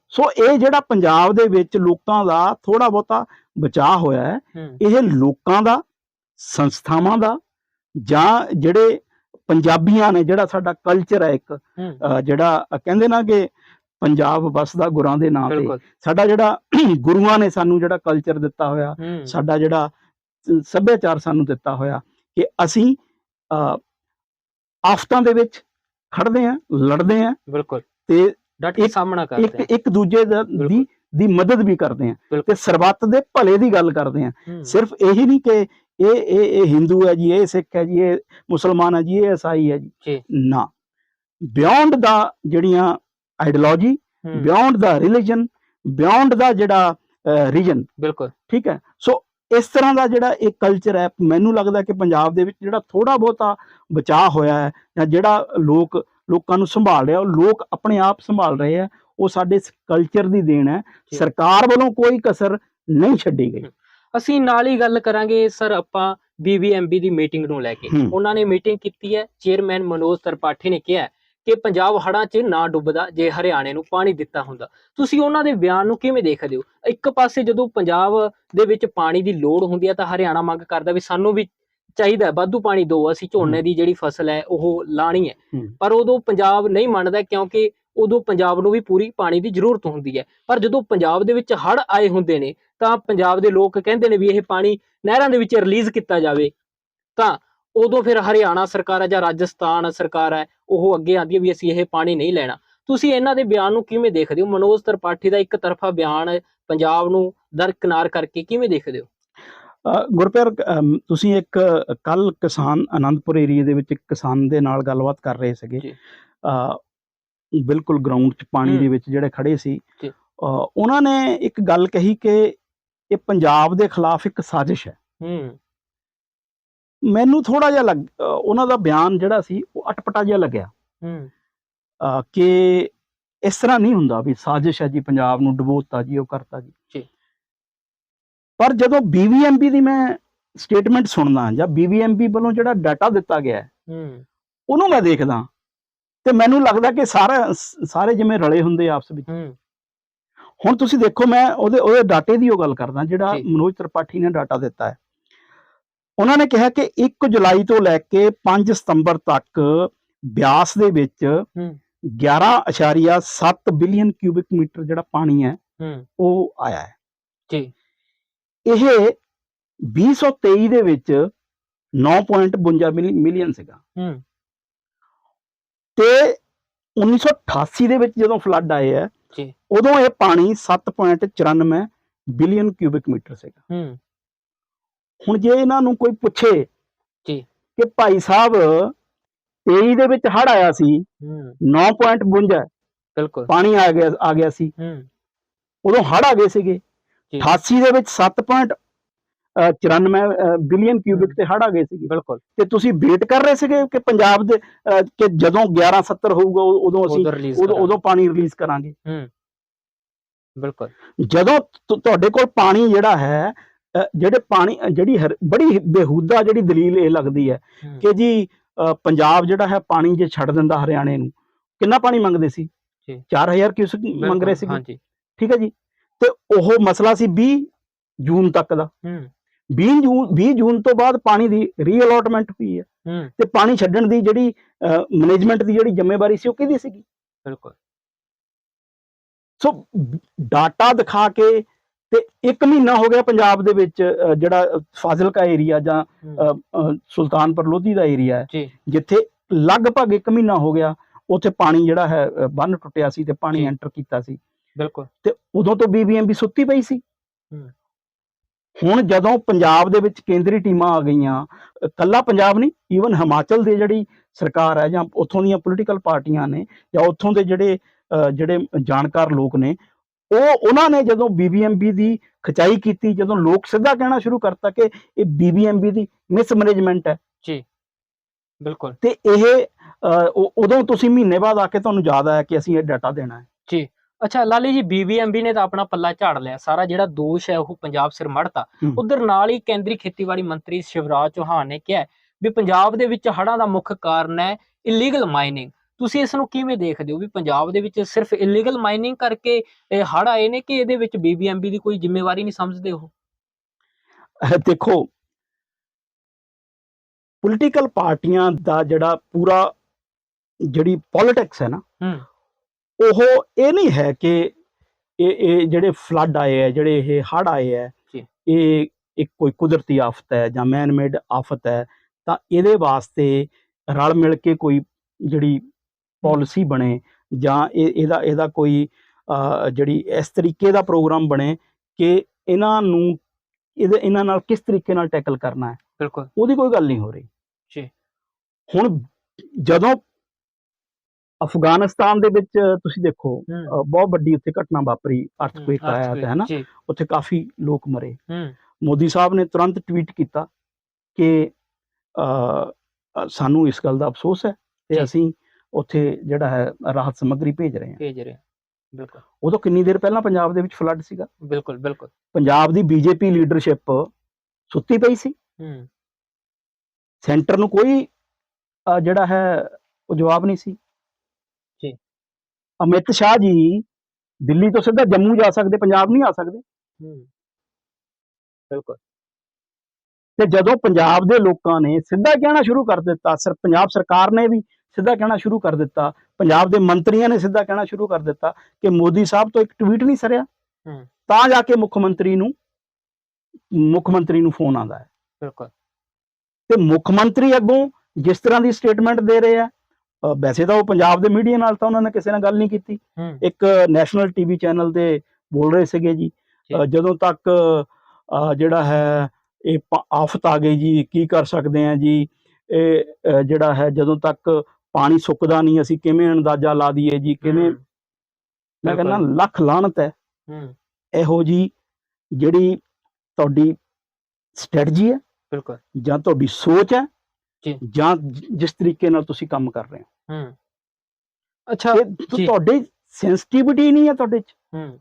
ਸੋ ਇਹ ਜਿਹੜਾ ਪੰਜਾਬ ਦੇ ਵਿੱਚ ਲੋਕਾਂ ਦਾ ਥੋੜਾ ਬਹੁਤਾ ਬਚਾਅ ਹੋਇਆ ਹੈ ਇਹ ਲੋਕਾਂ ਦਾ ਸੰਸਥਾਵਾਂ ਦਾ ਜਾਂ ਜਿਹੜੇ ਪੰਜਾਬੀਆਂ ਨੇ ਜਿਹੜਾ ਸਾਡਾ ਕਲਚਰ ਹੈ ਇੱਕ ਜਿਹੜਾ ਕਹਿੰਦੇ ਨਾ ਕਿ ਪੰਜਾਬ ਵਸਦਾ ਗੁਰਾਂ ਦੇ ਨਾਂ ਤੇ। ਸਾਡਾ ਜਿਹੜਾ <clears throat> ਗੁਰੂਆਂ ਨੇ ਸਾਨੂੰ ਜਿਹੜਾ ਕਲਚਰ ਦਿੱਤਾ ਹੋਇਆ ਸਾਡਾ ਜਿਹੜਾ ਸੱਭਿਆਚਾਰ ਸਾਨੂੰ ਦਿੱਤਾ ਹੋਇਆ ਕਿ ਅਸੀਂ ਆਫਤਾਂ ਦੇ ਵਿੱਚ ਖੜਦੇ ਆਂ ਲੜਦੇ ਆਂ ਬਿਲਕੁਲ। ਤੇ ਡਟ ਕੇ ਸਾਹਮਣਾ ਕਰਦੇ ਇੱਕ ਦੂਜੇ ਦਾ- ਦੀ ਮਦਦ ਵੀ ਕਰਦੇ ਆਂ। ਤੇ ਸਰਬੱਤ ਦੇ ਭਲੇ ਦੀ ਗੱਲ ਕਰਦੇ ਆਂ। ਸਿਰਫ ਇਹੀ ਨਹੀਂ ਕਿ ਇਹ ਇਹ ਇਹ ਹਿੰਦੂ ਹੈ ਜੀ ਇਹ ਸਿੱਖ ਹੈ ਜੀ ਇਹ ਮੁਸਲਮਾਨ ਹੈ ਜੀ ਇਹ ਈਸਾਈ ਹੈ ਜੀ। ਨਾ। ਬਿਯੋਂਡ ਦਾ ਜਿਹੜੀਆਂ ਆਈਡੀਓਲੋਜੀ ਹੂੰ, beyond the religion beyond the ਜਿਹੜਾ ਰੀਜਨ ਬਿਲਕੁਲ। ਠੀਕ ਹੈ। ਸੋ ਇਸ ਤਰ੍ਹਾਂ ਦਾ ਜਿਹੜਾ ਇਹ ਕਲਚਰ ਹੈ ਮੈਨੂੰ ਲੱਗਦਾ ਕਿ ਪੰਜਾਬ ਦੇ ਵਿੱਚ ਜਿਹੜਾ ਥੋੜਾ ਬਹੁਤਾ ਬਚਾਅ ਹੋਇਆ ਹੈ ਜਾਂ ਜਿਹੜਾ ਲੋਕ ਲੋਕਾਂ ਨੂੰ ਸੰਭਾਲ ਰਿਹਾ ਉਹ ਲੋਕ ਆਪਣੇ ਆਪ ਸੰਭਾਲ ਰਹੇ ਆ ਉਹ ਸਾਡੇ ਕਲਚਰ ਦੀ ਦੇਣ ਹੈ। ਸਰਕਾਰ ਵੱਲੋਂ ਕੋਈ ਕਸਰ ਨਹੀਂ ਛੱਡੀ ਗਈ ਅਸੀਂ ਨਾਲ ਹੀ ਗੱਲ ਕਰਾਂਗੇ ਸਰ ਆਪਾਂ ਬੀਬੀਐਮਬੀ ਦੀ ਮੀਟਿੰਗ ਨੂੰ ਲੈ ਕੇ। ਉਹਨਾਂ ਨੇ ਮੀਟਿੰਗ ਕੀਤੀ ਹੈ ਚੇਅਰਮੈਨ ਮਨੋਜ ਤਰਪਾਠੀ ਨੇ ਕਿਹਾ ਕਿ ਪੰਜਾਬ ਹੜ੍ਹਾਂ 'ਚ ਨਾ ਡੁੱਬਦਾ ਜੇ ਹਰਿਆਣੇ ਨੂੰ ਪਾਣੀ ਦਿੱਤਾ ਹੁੰਦਾ। ਤੁਸੀਂ ਉਹਨਾਂ ਦੇ ਬਿਆਨ ਨੂੰ ਕਿਵੇਂ ਦੇਖਦੇ ਹੋ? ਇੱਕ ਪਾਸੇ ਜਦੋਂ ਪੰਜਾਬ ਦੇ ਵਿੱਚ ਪਾਣੀ ਦੀ ਲੋੜ ਹੁੰਦੀ ਹੈ ਤਾਂ ਹਰਿਆਣਾ ਮੰਗ ਕਰਦਾ ਵੀ ਸਾਨੂੰ ਵੀ ਚਾਹੀਦਾ ਹੈ, ਵਾਧੂ ਪਾਣੀ ਦਿਓ ਅਸੀਂ ਝੋਨੇ। ਦੀ ਜਿਹੜੀ ਫਸਲ ਹੈ ਉਹ ਲਾਣੀ ਹੈ। ਹੂੰ। ਪਰ ਉਦੋਂ ਪੰਜਾਬ ਨਹੀਂ ਮੰਨਦਾ ਕਿਉਂਕਿ ਉਦੋਂ ਪੰਜਾਬ ਨੂੰ ਵੀ ਪੂਰੀ ਪਾਣੀ ਦੀ ਜ਼ਰੂਰਤ ਹੁੰਦੀ ਹੈ। ਪਰ ਜਦੋਂ ਪੰਜਾਬ ਦੇ ਵਿੱਚ ਹੜ੍ਹ ਆਏ ਹੁੰਦੇ ਨੇ ਤਾਂ ਪੰਜਾਬ ਦੇ ਲੋਕ ਕਹਿੰਦੇ ਨੇ ਵੀ ਇਹ ਪਾਣੀ ਨਹਿਰਾਂ ਦੇ ਵਿੱਚ ਰਿਲੀਜ਼ ਕੀਤਾ ਜਾਵੇ। ਤਾਂ ਉਦੋਂ ਫਿਰ ਹਰਿਆਣਾ ਸਰਕਾਰ ਹੈ ਜਾਂ ਰਾਜਸਥਾਨ ਸਰਕਾਰ ਹੈ ਉਹ ਅੱਗੇ ਆਂਦੀ ਵੀ ਅਸੀਂ ਇਹ ਪਾਣੀ ਨਹੀਂ ਲੈਣਾ। ਤੁਸੀਂ ਇਹਨਾਂ ਦੇ ਬਿਆਨ ਨੂੰ ਕਿਵੇਂ ਦੇਖਦੇ ਹੋ? ਮਨੋਜ ਤ੍ਰਿਪਾਠੀ ਦਾ ਇੱਕ ਤਰਫਾ ਬਿਆਨ ਪੰਜਾਬ ਨੂੰ ਦਰਕਿਨਾਰ ਕਰਕੇ ਕਿਵੇਂ ਦੇਖਦੇ ਹੋ? ਗੁਰਪਿਆਰ ਤੁਸੀਂ ਇੱਕ ਕੱਲ ਕਿਸਾਨ ਆਨੰਦਪੁਰ ਏਰੀਆ ਦੇ ਵਿੱਚ ਇੱਕ ਕਿਸਾਨ ਦੇ ਨਾਲ ਗੱਲਬਾਤ ਕਰ ਰਹੇ ਸੀਗੇ। ਬਿਲਕੁਲ ਗਰਾਊਂਡ 'ਚ ਪਾਣੀ ਦੇ। ਵਿੱਚ ਜਿਹੜੇ ਖੜੇ ਸੀ। ਉਹਨਾਂ ਨੇ ਇੱਕ ਗੱਲ ਕਹੀ ਕਿ ਇਹ ਪੰਜਾਬ ਦੇ ਖਿਲਾਫ ਇੱਕ ਸਾਜ਼ਿਸ਼ ਹੈ। ਹੂੰ। ਮੈਨੂੰ ਥੋੜਾ ਜਿਹਾ ਲੱਗ ਉਹਨਾਂ ਦਾ ਬਿਆਨ ਜਿਹੜਾ ਸੀ ਉਹ ਅਟਪਟਾ ਜਿਹਾ ਲੱਗਿਆ। ਹੂੰ। ਕਿ ਇਸ ਤਰ੍ਹਾਂ ਨਹੀਂ ਹੁੰਦਾ ਵੀ ਸਾਜ਼ਿਸ਼ ਹੈ ਜੀ ਪੰਜਾਬ ਨੂੰ ਡੁਬੋਤਾ ਜੀ ਉਹ ਕਰਤਾ ਜੀ। ਜੀ। ਪਰ ਜਦੋਂ ਬੀਵੀਐਮਬੀ ਦੀ ਮੈਂ ਸਟੇਟਮੈਂਟ ਸੁਣਦਾ ਜਾਂ ਬੀਵੀਐਮਬੀ ਵੱਲੋਂ ਜਿਹੜਾ ਡਾਟਾ ਦਿੱਤਾ ਗਿਆ ਹੈ, ਉਹਨੂੰ ਮੈਂ ਦੇਖਦਾ ਤੇ ਮੈਨੂੰ ਲੱਗਦਾ ਕਿ ਸਾਰਾ ਸਾਰੇ ਜਿਵੇਂ ਰਲੇ ਹੁੰਦੇ ਆਪਸ ਵਿੱਚ। ਹੂੰ। ਹੁਣ ਤੁਸੀਂ ਦੇਖੋ ਮੈਂ ਉਹਦੇ ਉਹਦੇ ਡਾਟੇ ਦੀ ਉਹ ਗੱਲ ਕਰਦਾ ਜਿਹੜਾ। ਮਨੋਜ ਤ੍ਰਿਪਾਠੀ ਨੇ ਡਾਟਾ ਦਿੱਤਾ ਹੈ। ਉਹਨਾਂ ਨੇ ਕਿਹਾ ਕਿ 1 ਜੁਲਾਈ ਤੋਂ ਲੈ ਕੇ 5 ਸਤੰਬਰ ਤੱਕ ਬਿਆਸ ਦੇ ਵਿੱਚ ਹੂੰ। 11.7 ਬਿਲੀਅਨ ਕਿਊਬਿਕ ਮੀਟਰ ਜਿਹੜਾ ਪਾਣੀ ਹੈ ਉਹ ਆਇਆ ਹੈ। ਜੀ। ਇਹ 2023 ਦੇ ਵਿੱਚ 9.52 ਮਿਲੀ- ਮਿਲੀਅਨ ਸੀਗਾ। ਹੂੰ। ਤੇ 1988 ਦੇ ਵਿੱਚ ਜਦੋਂ ਫਲੱਡ ਆਏ ਹੈ ਜੀ। ਉਦੋਂ ਇਹ ਪਾਣੀ 7.94 ਬਿਲੀਅਨ ਕਿਊਬਿਕ ਮੀਟਰ ਸੀਗਾ। ਹੂੰ। ਹੁਣ ਜੇ ਇਹਨਾਂ ਨੂੰ ਕੋਈ ਪੁੱਛੇ ਜੀ। ਕਿ ਭਾਈ ਸਾਹਿਬ 23 ਦੇ ਵਿੱਚ ਹੜ ਆਇਆ ਸੀ ਹੂੰ। 9.52 ਬਿਲਕੁਲ। ਪਾਣੀ ਆ ਗਿਆ ਆ ਗਿਆ ਸੀ। ਹੂੰ। ਉਦੋਂ ਹੜ ਆ ਗਏ ਸੀਗੇ। ਜੀ। 88 ਦੇ ਵਿੱਚ 7.94 ਬਿਲੀਅਨ ਕਿਊਬਿਕ ਤੇ ਹੜ ਆ ਗਏ ਸੀਗੇ। ਬਿਲਕੁਲ। ਤੇ ਤੁਸੀਂ ਵੇਟ ਕਰ ਰਹੇ ਸੀਗੇ ਕਿ ਪੰਜਾਬ ਦੇ ਕਿ ਜਦੋਂ 1170 ਹੋਊਗਾ ਉਦੋਂ ਅਸੀਂ ਉਦੋਂ ਉਦੋਂ ਪਾਣੀ ਰਿਲੀਜ਼ ਕਰਾਂਗੇ। ਬਿਲਕੁਲ। ਜਦੋਂ ਤੁਹਾਡੇ ਕੋਲ ਪਾਣੀ ਜਿਹੜਾ ਹੈ ਜਿਹੜੇ ਪਾਣੀ ਜਿਹੜੀ ਬੜੀ ਬੇਹੂਦਾ ਜਿਹੜੀ ਦਲੀਲ ਇਹ ਲੱਗਦੀ ਹੈ ਕਿ ਜੀ ਪੰਜਾਬ ਜਿਹੜਾ ਹੈ ਪਾਣੀ ਜੇ ਛੱਡ ਦਿੰਦਾ ਹਰਿਆਣੇ ਨੂੰ ਕਿੰਨਾ ਪਾਣੀ ਮੰਗਦੇ ਸੀ? ਜੀ। 4000 ਕਿਊਸਕ ਮੰਗ ਰਹੇ ਸੀ ਹਾਂਜੀ। ਠੀਕ ਹੈ ਜੀ। ਤੇ ਉਹ ਮਸਲਾ ਸੀ 20 ਜੂਨ ਤੱਕ ਦਾ। ਹੂੰ। 20 ਜੂਨ 20 ਜੂਨ ਤੋਂ ਬਾਅਦ ਪਾਣੀ ਦੀ ਰੀਅਲੋਟਮੈਂਟ ਹੋਈ ਹੂੰ। ਤੇ ਪਾਣੀ ਛੱਡਣ ਦੀ ਜਿਹੜੀ ਮੈਨੇਜਮੈਂਟ ਦੀ ਜਿਹੜੀ ਜ਼ਿੰਮੇਵਾਰੀ ਸੀ ਉਹ ਕਿਹਦੀ ਸੀਗੀ? ਬਿਲਕੁਲ। ਸੋ ਡਾਟਾ ਦਿਖਾ ਕੇ ਤੇ 1 ਮਹੀਨਾ ਹੋ ਗਿਆ ਪੰਜਾਬ ਦੇ ਵਿੱਚ ਜਿਹੜਾ ਫਾਜ਼ਿਲਕਾ ਏਰੀਆ ਜਾਂ ਸੁਲਤਾਨਪੁਰ ਲੋਧੀ ਦਾ ਏਰੀਆ ਹੈ ਜਿੱਥੇ ਲਗਭਗ 1 ਮਹੀਨਾ ਹੋ ਗਿਆ ਉੱਥੇ ਪਾਣੀ ਜਿਹੜਾ ਹੈ ਬੰਨ ਟੁੱਟਿਆ ਸੀ ਤੇ ਪਾਣੀ। ਐਂਟਰ ਕੀਤਾ ਸੀ। ਬਿਲਕੁਲ। ਤੇ ਉਦੋਂ ਤੋਂ ਬੀਬੀਐਮਬੀ ਸੁੱਤੀ ਪਈ ਸੀ। ਹੁਣ ਜਦੋਂ ਪੰਜਾਬ ਦੇ ਵਿੱਚ ਕੇਂਦਰੀ ਟੀਮਾਂ ਆ ਗਈਆਂ ਕੱਲਾ ਪੰਜਾਬ ਨਹੀਂ ਈਵਨ ਹਿਮਾਚਲ ਦੀ ਜਿਹੜੀ ਸਰਕਾਰ ਹੈ ਜਾਂ ਉੱਥੋਂ ਦੀਆਂ ਪੋਲੀਟੀਕਲ ਪਾਰਟੀਆਂ ਨੇ ਜਾਂ ਉੱਥੋਂ ਦੇ ਜਿਹੜੇ ਜਿਹੜੇ ਜਾਣਕਾਰ ਲੋਕ ਨੇ ਉਹ ਉਹਨਾਂ ਨੇ ਜਦੋਂ ਬੀਬੀਐਮਬੀ ਦੀ ਖਚਾਈ ਕੀਤੀ ਜਦੋਂ ਲੋਕ ਸਿੱਧਾ ਕਹਿਣਾ ਸ਼ੁਰੂ ਕਰਤਾ ਕਿ ਇਹ ਬੀਬੀਐਮਬੀ ਦੀ ਮਿਸਮੈਨੇਜਮੈਂਟ ਹੈ। ਬਿਲਕੁਲ। ਤੇ ਇਹ ਉਦੋਂ ਤੁਸੀਂ ਮਹੀਨੇ ਬਾਅਦ ਆ ਕੇ ਤੁਹਾਨੂੰ ਯਾਦ ਆਇਆ ਕਿ ਅਸੀਂ ਇਹ ਡਾਟਾ ਦੇਣਾ ਹੈ। ਅੱਛਾ ਲਾਲੀ ਜੀ ਬੀਬੀਐਮਬੀ ਨੇ ਤਾਂ ਆਪਣਾ ਪੱਲਾ ਝਾੜ ਲਿਆ। ਸਾਰਾ ਜਿਹੜਾ ਦੋਸ਼ ਹੈ ਉਹ ਪੰਜਾਬ ਸਿਰ ਮੜਤਾ। ਉਧਰ ਨਾਲ ਹੀ ਕੇਂਦਰੀ ਖੇਤੀਬਾੜੀ ਮੰਤਰੀ ਸ਼ਿਵਰਾਜ ਚੌਹਾਨ ਨੇ ਕਿਹਾ ਵੀ ਪੰਜਾਬ ਦੇ ਵਿੱਚ ਹੜ੍ਹਾਂ ਦਾ ਮੁੱਖ ਕਾਰਨ ਹੈ ਇਲੀਗਲ ਮਾਈਨਿੰਗ ਤੁਸੀਂ ਇਸ ਨੂੰ ਕਿਵੇਂ ਦੇਖਦੇ ਹੋ? ਵੀ ਪੰਜਾਬ ਦੇ ਵਿੱਚ ਸਿਰਫ ਇਲੀਗਲ ਮਾਈਨਿੰਗ ਕਰਕੇ ਇਹ ਹੜ੍ਹ ਆਏ ਨੇ ਕਿ ਇਹਦੇ ਵਿੱਚ ਬੀਬੀਐਮਬੀ ਦੀ ਕੋਈ ਜ਼ਿੰਮੇਵਾਰੀ ਨਹੀਂ ਸਮਝਦੇ ਉਹ? ਅਹ ਦੇਖੋ ਪੋਲੀਟੀਕਲ ਪਾਰਟੀਆਂ ਦਾ ਜਿਹੜਾ ਪੂਰਾ ਜਿਹੜੀ ਪੋਲਿਟਿਕਸ ਹੈ ਨਾ ਹੂੰ। ਉਹ ਇਹ ਨਹੀਂ ਹੈ ਕਿ ਇਹ ਇਹ ਜਿਹੜੇ ਫਲੱਡ ਆਏ ਹੈ ਜਿਹੜੇ ਇਹ ਹੜ੍ਹ ਆਏ ਹੈ ਜੀ। ਇਹ ਇੱਕ ਕੋਈ ਕੁਦਰਤੀ ਆਫਤ ਹੈ ਜਾਂ ਮੈਨ ਮੇਡ ਆਫਤ ਹੈ ਤਾਂ ਇਹਦੇ ਵਾਸਤੇ ਰਲ ਮਿਲ ਕੇ ਕੋਈ ਜਿਹੜੀ ਪਾਲਿਸੀ ਬਣੇ ਜਾਂ ਇਹ ਇਹਦਾ ਇਹਦਾ ਕੋਈ ਜਿਹੜੀ ਇਸ ਤਰੀਕੇ ਦਾ ਪ੍ਰੋਗਰਾਮ ਬਣੇ ਕਿ ਇਹਨਾਂ ਨੂੰ ਇਹਦੇ ਇਹਨਾਂ ਨਾਲ ਕਿਸ ਤਰੀਕੇ ਨਾਲ ਟੈਕਲ ਕਰਨਾ ਹੈ। ਬਿਲਕੁਲ। ਉਹਦੀ ਕੋਈ ਗੱਲ ਨਹੀਂ ਹੋ ਰਹੀ। ਜੀ। ਹੁਣ ਜਦੋਂ ਅਫਗਾਨਿਸਤਾਨ ਦੇ ਵਿੱਚ ਤੁਸੀਂ ਦੇਖੋ ਬਹੁਤ ਵੱਡੀ ਉੱਥੇ ਘਟਨਾ ਵਾਪਰੀ ਅਰਥਕੁਏਕ ਆਇਆ ਤੇ ਹੈ ਨਾ ਉੱਥੇ ਕਾਫੀ ਲੋਕ ਮਰੇ। ਮੋਦੀ ਸਾਹਿਬ ਨੇ ਤੁਰੰਤ ਟਵੀਟ ਕੀਤਾ ਕਿ ਸਾਨੂੰ ਇਸ ਗੱਲ ਦਾ ਅਫਸੋਸ ਹੈ। ਤੇ ਅਸੀਂ ਉੱਥੇ ਜਿਹੜਾ ਹੈ ਰਾਹਤ ਸਮੱਗਰੀ ਭੇਜ ਰਹੇ ਹਾਂ। ਭੇਜ ਰਹੇ ਬਿਲਕੁਲ। ਉਦੋਂ ਕਿੰਨੀ ਦੇਰ ਪਹਿਲਾਂ ਪੰਜਾਬ ਦੇ ਵਿੱਚ ਫਲੱਡ ਸੀਗਾ? ਬਿਲਕੁਲ ਬਿਲਕੁਲ। ਪੰਜਾਬ ਦੀ ਬੀਜੇਪੀ ਲੀਡਰਸ਼ਿਪ ਸੁੱਤੀ ਪਈ ਸੀ। ਹੂੰ। ਸੈਂਟਰ ਨੂੰ ਕੋਈ ਜਿਹੜਾ ਹੈ ਉਹ ਜਵਾਬ ਨਹੀਂ ਸੀ। ਜੀ। ਅਮਿਤ ਸ਼ਾਹ ਜੀ ਦਿੱਲੀ ਤੋਂ ਸਿੱਧਾ ਜੰਮੂ ਜਾ ਸਕਦੇ ਪੰਜਾਬ ਨਹੀਂ ਆ ਸਕਦੇ। ਹੂੰ। ਬਿਲਕੁਲ। ਤੇ ਜਦੋਂ ਪੰਜਾਬ ਦੇ ਲੋਕਾਂ ਨੇ ਸਿੱਧਾ ਕਹਿਣਾ ਸ਼ੁਰੂ ਕਰ ਦਿੱਤਾ ਸਰ ਪੰਜਾਬ ਸਰਕਾਰ ਨੇ ਵੀ ਸਿੱਧਾ ਕਹਿਣਾ ਸ਼ੁਰੂ ਕਰ ਦਿੱਤਾ। ਪੰਜਾਬ ਦੇ ਮੰਤਰੀਆਂ ਨੇ ਸਿੱਧਾ ਕਹਿਣਾ ਸ਼ੁਰੂ ਕਰ ਦਿੱਤਾ ਕਿ ਮੋਦੀ ਸਾਹਿਬ ਤੋਂ ਇੱਕ ਟਵੀਟ ਨਹੀਂ ਸਰਿਆ। ਹੂੰ। ਤਾਂ ਜਾ ਕੇ ਮੁੱਖ ਮੰਤਰੀ ਨੂੰ ਮੁੱਖ ਮੰਤਰੀ ਨੂੰ ਫੋਨ ਆਉਂਦਾ ਹੈ। ਬਿਲਕੁਲ। ਤੇ ਮੁੱਖ ਮੰਤਰੀ ਅੱਗੋਂ ਜਿਸ ਤਰ੍ਹਾਂ ਦੀ ਸਟੇਟਮੈਂਟ ਦੇ ਰਹੇ ਆ ਵੈਸੇ ਤਾਂ ਉਹ ਪੰਜਾਬ ਦੇ ਮੀਡੀਆ ਨਾਲ ਤਾਂ ਉਹਨਾਂ ਨੇ ਕਿਸੇ ਨਾਲ ਗੱਲ ਨਹੀਂ ਕੀਤੀ। ਇੱਕ ਨੈਸ਼ਨਲ ਟੀਵੀ ਚੈਨਲ ਤੇ ਬੋਲ ਰਹੇ ਸੀਗੇ ਜੀ। ਜਦੋਂ ਤੱਕ ਜਿਹੜਾ ਹੈ ਇਹ ਆਫਤ ਆ ਗਈ ਜੀ ਕੀ ਕਰ ਸਕਦੇ ਆ ਜੀ ਇਹ ਜਿਹੜਾ ਹੈ ਜਦੋਂ ਤੱਕ ਪਾਣੀ ਸੁੱਕਦਾ ਨਹੀਂ ਅਸੀਂ ਕਿਵੇਂ ਅੰਦਾਜ਼ਾ ਲਾ ਦਈਏ ਜੀ ਕਿਵੇਂ? ਮੈਂ ਕਹਿੰਦਾ। ਲੱਖ ਲਾਹਨਤ ਹੈ। ਹੂੰ। ਇਹੋ ਜੀ ਜਿਹੜੀ ਤੁਹਾਡੀ ਸਟ੍ਰੈਟਜੀ ਹੈ ਬਿਲਕੁਲ। ਜਾਂ ਤੁਹਾਡੀ ਸੋਚ ਹੈ ਜੀ। ਜਿਸ ਤਰੀਕੇ ਨਾਲ ਤੁਸੀਂ ਕੰਮ ਕਰ ਰਹੇ ਹੋ। ਹੂੰ। ਅੱਛਾ। ਤੁਹਾਡੀ ਸੈਂਸਿਟੀਵਿਟੀ ਨਹੀਂ ਹੈ ਤੁਹਾਡੇ ਚ। ਹੂੰ।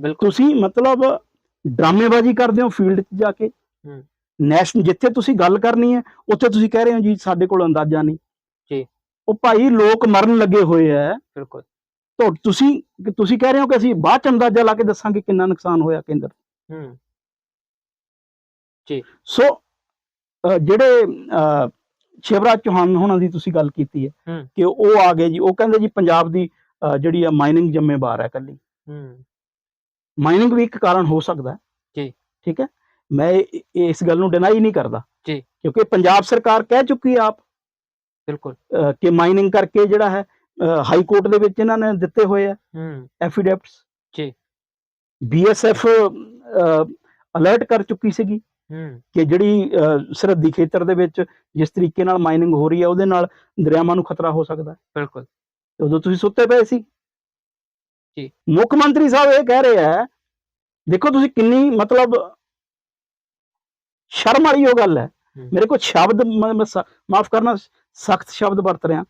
ਬਿਲਕੁਲ। ਤੁਸੀਂ ਮਤਲਬ ਡਰਾਮੇਬਾਜ਼ੀ ਕਰਦੇ ਹੋ ਫੀਲਡ 'ਚ ਜਾ ਕੇ। ਹੂੰ। ਨੈਸ਼ਨ ਜਿੱਥੇ ਤੁਸੀਂ ਗੱਲ ਕਰਨੀ ਹੈ ਉੱਥੇ ਤੁਸੀਂ ਕਹਿ ਰਹੇ ਹੋ ਜੀ ਸਾਡੇ ਕੋਲ ਅੰਦਾਜ਼ਾ ਨਹੀਂ। ਉਹ ਭਾਈ ਲੋਕ ਮਰਨ ਲੱਗੇ ਹੋਏ ਐ ਬਿਲਕੁਲ। ਤਾਂ ਤੁਸੀਂ ਤੁਸੀਂ ਕਹਿ ਰਹੇ ਹੋ ਕਿ ਅਸੀਂ ਬਾਅਦ ਚ ਅੰਦਾਜ਼ਾ ਲਾ ਕੇ ਦੱਸਾਂਗੇ ਕਿੰਨਾ ਨੁਕਸਾਨ ਹੋਇਆ ਕੇਂਦਰ ਹੂੰ। ਸੋ ਅ, ਜਿਹੜੇ ਸ਼ਿਵਰਾਜ ਚੌਹਾਨ ਹੋਣਾ ਦੀ ਤੁਸੀਂ ਗੱਲ ਕੀਤੀ ਹੈ। ਕਿ ਉਹ ਆ ਗਏ ਜੀ। ਉਹ ਕਹਿੰਦੇ ਜੀ ਪੰਜਾਬ ਦੀ ਜਿਹੜੀ ਆ ਮਾਈਨਿੰਗ ਜ਼ਿੰਮੇਵਾਰ ਹੈ ਕੱਲੀ ਹੂੰ। ਮਾਈਨਿੰਗ ਵੀ ਇੱਕ ਕਾਰਨ ਹੋ ਸਕਦਾ ਹੈ। ਜੀ। ਠੀਕ ਹੈ। ਮੈਂ ਇਸ ਗੱਲ ਨੂੰ ਡਿਨਾਈ ਨਹੀਂ ਕਰਦਾ। ਜੀ। ਕਿਉਂਕਿ ਪੰਜਾਬ ਸਰਕਾਰ ਕਹਿ ਚੁੱਕੀ ਆਪ। ਬਿਲਕੁਲ। ਕਿ ਮਾਈਨਿੰਗ ਕਰਕੇ ਜਿਹੜਾ ਹੈ ਹਾਈ ਕੋਰਟ ਦੇ ਵਿੱਚ ਇਹਨਾਂ ਨੇ ਦਿੱਤੇ ਹੋਏ ਆ ਹੂੰ। ਐਫੀਡੈਵਿਟਸ ਜੀ। ਬੀਐਸਐਫ ਅਲਰਟ ਕਰ ਚੁੱਕੀ ਸੀਗੀ ਹੂੰ। ਕਿ ਜਿਹੜੀ ਸਰਹੱਦੀ ਖੇਤਰ ਦੇ ਵਿੱਚ ਜਿਸ ਤਰੀਕੇ ਨਾਲ ਮਾਈਨਿੰਗ ਹੋ ਰਹੀ ਹੈ ਉਹਦੇ ਨਾਲ ਦਰਿਆਵਾਂ ਨੂੰ ਖਤਰਾ ਹੋ ਸਕਦਾ। ਬਿਲਕੁਲ। ਉਦੋਂ ਤੁਸੀਂ ਸੁੱਤੇ ਪਏ ਸੀ। ਜੀ। ਮੁੱਖ ਮੰਤਰੀ ਸਾਹਿਬ ਇਹ ਕਹਿ ਰਹੇ ਆ ਦੇਖੋ ਤੁਸੀਂ ਕਿੰਨੀ ਮਤਲਬ ਸ਼ਰਮ ਵਾਲੀ ਉਹ ਗੱਲ ਹੂੰ। ਮੇਰੇ ਕੋਲ ਸ਼ਬਦ ਮਾਫ ਕਰਨਾ ਸਖਤ ਸ਼ਬਦ ਵਰਤ ਰਿਹਾ।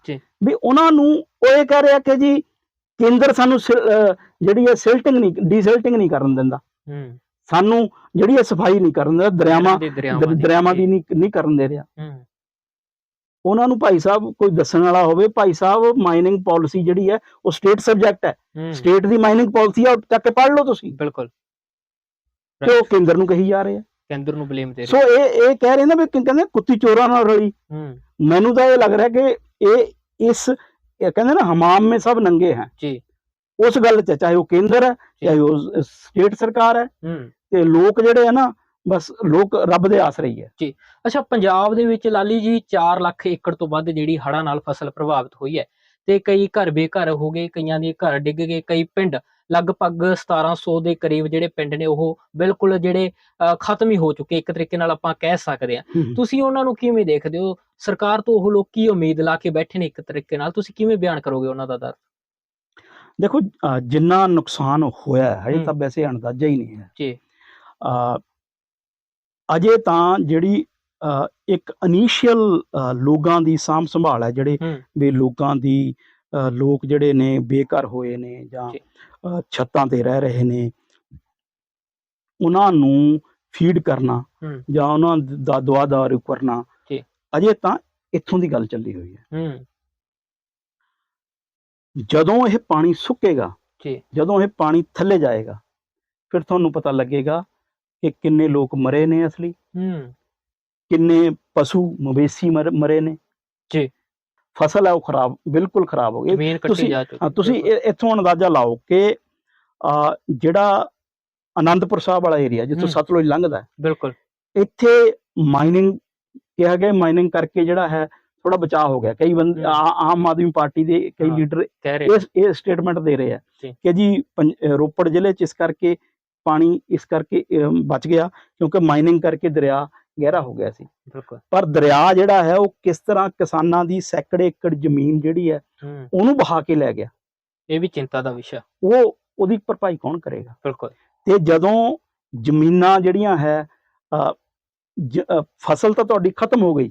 ਵੀ ਉਹਨਾਂ ਨੂੰ ਉਹ ਇਹ ਕਹਿ ਰਿਹਾ ਕਿ ਜੀ ਕੇਂਦਰ ਸਾਨੂੰ ਜਿਹੜੀ ਹੈ ਸਿਲਟਿੰਗ ਨਹੀਂ ਡੀਸਿਲਟਿੰਗ ਨਹੀਂ ਕਰਨ ਦਿੰਦਾ। ਹੂੰ। ਸਾਨੂੰ ਜਿਹੜੀ ਹੈ ਸਫ਼ਾਈ ਨਹੀਂ ਕਰਨ ਦਿੰਦਾ ਦਰਿਆਵਾਂ ਦਰਿਆਵਾਂ ਦੀ ਨਹੀਂ ਨਹੀਂ ਕਰਨ ਦੇ ਰਿਹਾ। ਹੂੰ। ਉਹਨਾਂ ਨੂੰ ਭਾਈ ਸਾਹਿਬ ਕੋਈ ਦੱਸਣ ਵਾਲਾ ਹੋਵੇ ਭਾਈ ਸਾਹਿਬ ਮਾਈਨਿੰਗ ਪਾਲਿਸੀ ਜਿਹੜੀ ਹੈ ਉਹ ਸਟੇਟ ਸਬਜੈਕਟ ਹੈ। ਸਟੇਟ ਦੀ ਮਾਈਨਿੰਗ ਪਾਲਿਸੀ ਆ ਚੱਕ ਕੇ ਪੜ੍ਹ ਲਓ ਤੁਸੀਂ। ਬਿਲਕੁਲ। ਤੇ ਉਹ ਕੇਂਦਰ ਨੂੰ ਕਹੀ ਜਾ ਰਹੇ। ਆ ਕੇਂਦਰ ਨੂੰ ਬਲੇਮ ਦੇ ਸੋ ਇਹ ਇਹ ਕਹਿ ਰਹੇ ਨੇ ਵੀ ਕਹਿੰਦੇ ਕੁੱਤੀ ਚੋਰਾਂ ਨਾਲ ਰਲੀ। ਹੂੰ। ਮੈਨੂੰ ਤਾਂ ਇਹ ਲੱਗ ਰਿਹਾ ਕਿ ਇਹ ਇਸ ਇਹ ਕਹਿੰਦੇ ਨਾ ਹਮਾਮ ਮੇ ਸਭ ਨੰਗੇ ਹੈ। ਜੀ। ਉਸ ਗੱਲ 'ਚ ਚਾਹੇ ਉਹ ਕੇਂਦਰ ਹੈ ਚਾਹੇ ਉਹ ਸਟੇਟ ਸਰਕਾਰ ਹੈ। ਤੇ ਲੋਕ ਜਿਹੜੇ ਆ ਨਾ ਬਸ ਲੋਕ ਰੱਬ ਦੇ ਆਸਰੇ ਹੀ। ਹੈ ਅੱਛਾ ਪੰਜਾਬ ਦੇ ਵਿੱਚ ਲਾਲੀ ਜੀ 4 ਲੱਖ ਏਕੜ ਤੋਂ ਵੱਧ ਜਿਹੜੀ ਹੜ੍ਹਾਂ ਨਾਲ ਫਸਲ ਪ੍ਰਭਾਵਿਤ ਹੋਈ ਹੈ। ਤੇ ਕਈ ਘਰ ਬੇਘਰ ਹੋ ਗਏ ਕਈਆਂ ਦੇ ਘਰ ਡਿੱਗ ਗਏ ਕਈ ਪਿੰਡ ਲਗਭਗ 1700 ਦੇ ਕਰੀਬ ਜਿਹੜੇ ਪਿੰਡ ਨੇ ਉਹ ਬਿਲਕੁਲ ਜਿਹੜੇ ਖਤਮ ਹੀ ਹੋ ਚੁੱਕੇ ਇੱਕ ਤਰੀਕੇ ਨਾਲ ਆਪਾਂ ਕਹਿ ਸਕਦੇ ਹਾਂ। ਤੁਸੀਂ ਉਹਨਾਂ ਨੂੰ ਕਿਵੇਂ ਦੇਖਦੇ ਹੋ? ਸਰਕਾਰ ਤੋਂ ਉਹ ਲੋਕ ਕੀ ਉਮੀਦ ਲਾ ਕੇ ਬੈਠੇ ਨੇ ਇੱਕ ਤਰੀਕੇ ਨਾਲ ਤੁਸੀਂ ਕਿਵੇਂ ਬਿਆਨ ਕਰੋਗੇ ਉਹਨਾਂ ਦਾ ਦਰ ਦੇਖੋ ਜਿੰਨਾ ਨੁਕਸਾਨ ਹੋਇਆ ਹੈ ਹਜੇ ਹੂੰ। ਤਾਂ ਵੈਸੇ ਅੰਦਾਜ਼ਾ ਹੀ ਨਹੀਂ ਹੈ ਜੀ। ਅਜੇ ਤਾਂ ਜਿਹੜੀ ਇੱਕ ਇਨੀਸ਼ੀਅਲ ਲੋਕਾਂ ਦੀ ਸਾਂਭ ਸੰਭਾਲ ਹੈ ਜਿਹੜੇ ਵੀ ਲੋਕਾਂ ਦੀ ਲੋਕ ਜਿਹੜੇ ਨੇ ਬੇਘਰ ਹੋਏ ਨੇ ਜਾਂ ਛੱਤਾਂ ਤੇ ਰਹਿ ਰਹੇ ਨੇ ਉਹਨਾਂ ਨੂੰ ਫੀਡ ਕਰਨਾ। ਜਾਂ ਉਹਨਾਂ ਦਾ ਦੁਆ ਦਾਰੂ ਕਰਨਾ। ਅਜੇ ਤਾਂ ਇੱਥੋਂ ਦੀ ਗੱਲ ਚੱਲੀ ਹੋਈ ਹੈ। ਹੂੰ। ਜਦੋਂ ਇਹ ਪਾਣੀ ਸੁੱਕੇਗਾ ਜੀ। ਜਦੋਂ ਇਹ ਪਾਣੀ ਥੱਲੇ ਜਾਏਗਾ ਫਿਰ ਤੁਹਾਨੂੰ ਪਤਾ ਲੱਗੇਗਾ ਕਿ ਕਿੰਨੇ ਲੋਕ ਮਰੇ ਨੇ ਅਸਲੀ। ਹੂੰ। ਕਿੰਨੇ ਪਸ਼ੂ ਮਵੇਸ਼ੀ ਮਰ- ਨੇ। ਜੀ। ਫਸਲ ਹੈ ਉਹ ਖਰਾਬ ਬਿਲਕੁਲ ਖਰਾਬ ਹੋ ਗਈ। ਤੁਸੀਂ- ਤੁਸੀਂ ਇੱਥੋਂ ਅੰਦਾਜ਼ਾ ਲਾਓ ਕਿ ਜਿਹੜਾ ਆਨੰਦਪੁਰ ਸਾਹਿਬ ਵਾਲਾ ਏਰੀਆ ਜਿੱਥੋਂ। ਸਤਲੁਜ ਲੰਘਦਾ ਬਿਲਕੁਲ। ਇੱਥੇ ਮਾਈਨਿੰਗ ਕਿਹਾ ਗਿਆ ਮਾਈਨਿੰਗ ਕਰਕੇ ਜਿਹੜਾ ਹੈ ਥੋੜਾ ਬਚਾਅ ਹੋ ਗਿਆ। ਕਈ ਬੰਦੇ ਆਮ ਆਦਮੀ ਪਾਰਟੀ ਦੇ ਕਈ। ਲੀਡਰ ਇਸ ਇਹ ਸਟੇਟਮੈਂਟ ਦੇ ਰਹੇ ਆ। ਕਿ ਜੀ ਰੋਪੜ ਜ਼ਿਲ੍ਹੇ 'ਚ ਇਸ ਕਰਕੇ ਪਾਣੀ ਇਸ ਕਰਕੇ ਬਚ ਗਿਆ ਕਿਉਂਕਿ ਮਾਈਨਿੰਗ ਕਰਕੇ ਦਰਿਆ ਗਹਿਰਾ ਹੋ ਗਿਆ ਸੀ। ਬਿਲਕੁਲ। ਪਰ ਦਰਿਆ ਜਿਹੜਾ ਹੈ ਉਹ ਕਿਸ ਤਰ੍ਹਾਂ ਕਿਸਾਨਾਂ ਦੀ ਸੈਕੜੇ ਏਕੜ ਜ਼ਮੀਨ ਜਿਹੜੀ ਹੈ ਉਹਨੂੰ ਬਹਾ ਕੇ ਲੈ ਗਿਆ। ਇਹ ਵੀ ਚਿੰਤਾ ਦਾ ਵਿਸ਼ਾ। ਉਹ ਉਹਦੀ ਭਰਪਾਈ ਕੌਣ ਕਰੇਗਾ? ਬਿਲਕੁਲ। ਤੇ ਜਦੋਂ ਜ਼ਮੀਨਾਂ ਜਿਹੜੀਆਂ ਹੈ ਫਸਲ ਤਾਂ ਤੁਹਾਡੀ ਖਤਮ ਹੋ ਗਈ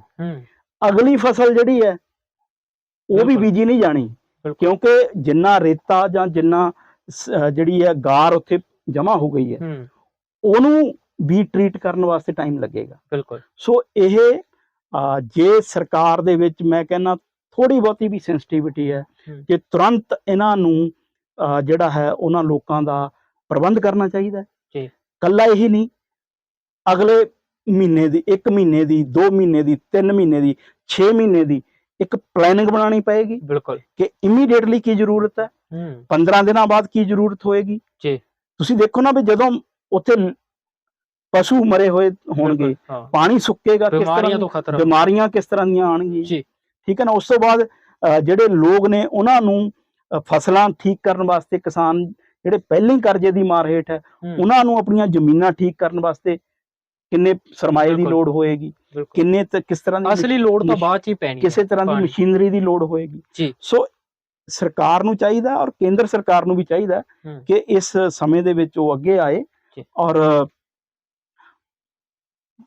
ਅਗਲੀ ਫਸਲ ਜਿਹੜੀ ਹੈ ਉਹ ਵੀ। ਬੀਜੀ ਨਹੀਂ ਜਾਣੀ। ਕਿਉਂਕਿ ਜਿੰਨਾ ਰੇਤਾ ਜਾਂ ਜਿੰਨਾ ਜਿਹੜੀ ਹੈ ਗਾਰ ਉੱਥੇ ਜਮ੍ਹਾਂ ਹੋ ਗਈ ਹੈ ਉਹਨੂੰ ਵੀ ਟ੍ਰੀਟ ਕਰਨ ਵਾਸਤੇ ਟਾਈਮ ਲੱਗੇਗਾ ਬਿਲਕੁਲ ਸੋ ਇਹ ਜੇ ਸਰਕਾਰ ਦੇ ਵਿੱਚ ਮੈਂ ਕਹਿੰਨਾ ਥੋੜੀ ਬਹੁਤੀ ਵੀ ਸੈਂਸਿਟੀਵਿਟੀ ਹੈ। ਕਿ ਤੁਰੰਤ ਇਹਨਾਂ ਨੂੰ ਜਿਹੜਾ ਹੈ ਉਹਨਾਂ ਲੋਕਾਂ ਦਾ ਪ੍ਰਬੰਧ ਕਰਨਾ ਚਾਹੀਦਾ ਹੈ ਜੀ। ਕੱਲਾ ਇਹੀ ਨਹੀਂ ਅਗਲੇ ਮਹੀਨੇ ਦੀ 1 ਮਹੀਨੇ ਦੀ 2 ਮਹੀਨੇ ਦੀ 3 ਮਹੀਨੇ ਦੀ 6 ਮਹੀਨੇ ਦੀ ਇੱਕ ਪਲੈਨਿੰਗ ਬਣਾਉਣੀ ਪਏਗੀ ਬਿਲਕੁਲ। ਕਿ ਇਮੀਡੀਏਟਲੀ ਕੀ ਜ਼ਰੂਰਤ ਹੈ? ਹੂੰ। 15 ਦਿਨਾਂ ਬਾਅਦ ਕੀ ਜ਼ਰੂਰਤ ਹੋਏਗੀ? ਜੀ। ਤੁਸੀਂ ਦੇਖੋ ਨਾ ਵੀ ਜਦੋਂ ਉੱਥੇ ਪਸ਼ੂ ਮਰੇ ਹੋਏ ਹੋਣਗੇ ਪਾਣੀ ਸੁੱਕੇਗਾ ਕਿਸ ਤਰ੍ਹਾਂ ਤੋਂ ਖਤਰਾ। ਬਿਮਾਰੀਆਂ ਕਿਸ ਤਰ੍ਹਾਂ ਦੀਆਂ ਆਣਗੀਆਂ ਜੀ। ਠੀਕ ਹੈ ਨਾ? ਉਸ ਤੋਂ ਬਾਅਦ ਜਿਹੜੇ ਲੋਕ ਨੇ ਉਹਨਾਂ ਨੂੰ ਫਸਲਾਂ ਠੀਕ ਕਰਨ ਵਾਸਤੇ ਕਿਸਾਨ ਜਿਹੜੇ ਪਹਿਲਾਂ ਹੀ ਕਰਜ਼ੇ ਦੀ ਮਾਰ ਹੇਠ ਹੂੰ, ਉਹਨਾਂ ਨੂੰ ਆਪਣੀਆਂ ਜ਼ਮੀਨਾਂ ਠੀਕ ਕਰਨ ਵਾਸਤੇ ਕਿੰਨੇ ਸਰਮਾਏ ਦੀ। ਲੋੜ ਹੋਏਗੀ ਕਿੰਨੇ ਕਿਸ ਤਰ੍ਹਾਂ ਦੀ ਅਸਲੀ ਲੋੜ ਤਾਂ ਬਾਅਦ ਚ ਹੀ ਪੈਣੀ ਕਿਸੇ ਤਰ੍ਹਾਂ ਦੀ। ਮਸ਼ੀਨਰੀ ਦੀ ਲੋੜ ਹੋਏਗੀ। ਸੋ ਸਰਕਾਰ ਨੂੰ ਚਾਹੀਦਾ ਔਰ ਕੇਂਦਰ ਸਰਕਾਰ ਨੂੰ ਵੀ ਚਾਹੀਦਾ। ਕਿ ਇਸ ਸਮੇਂ ਦੇ ਵਿੱਚ ਉਹ ਅੱਗੇ ਆਏ। ਔਰ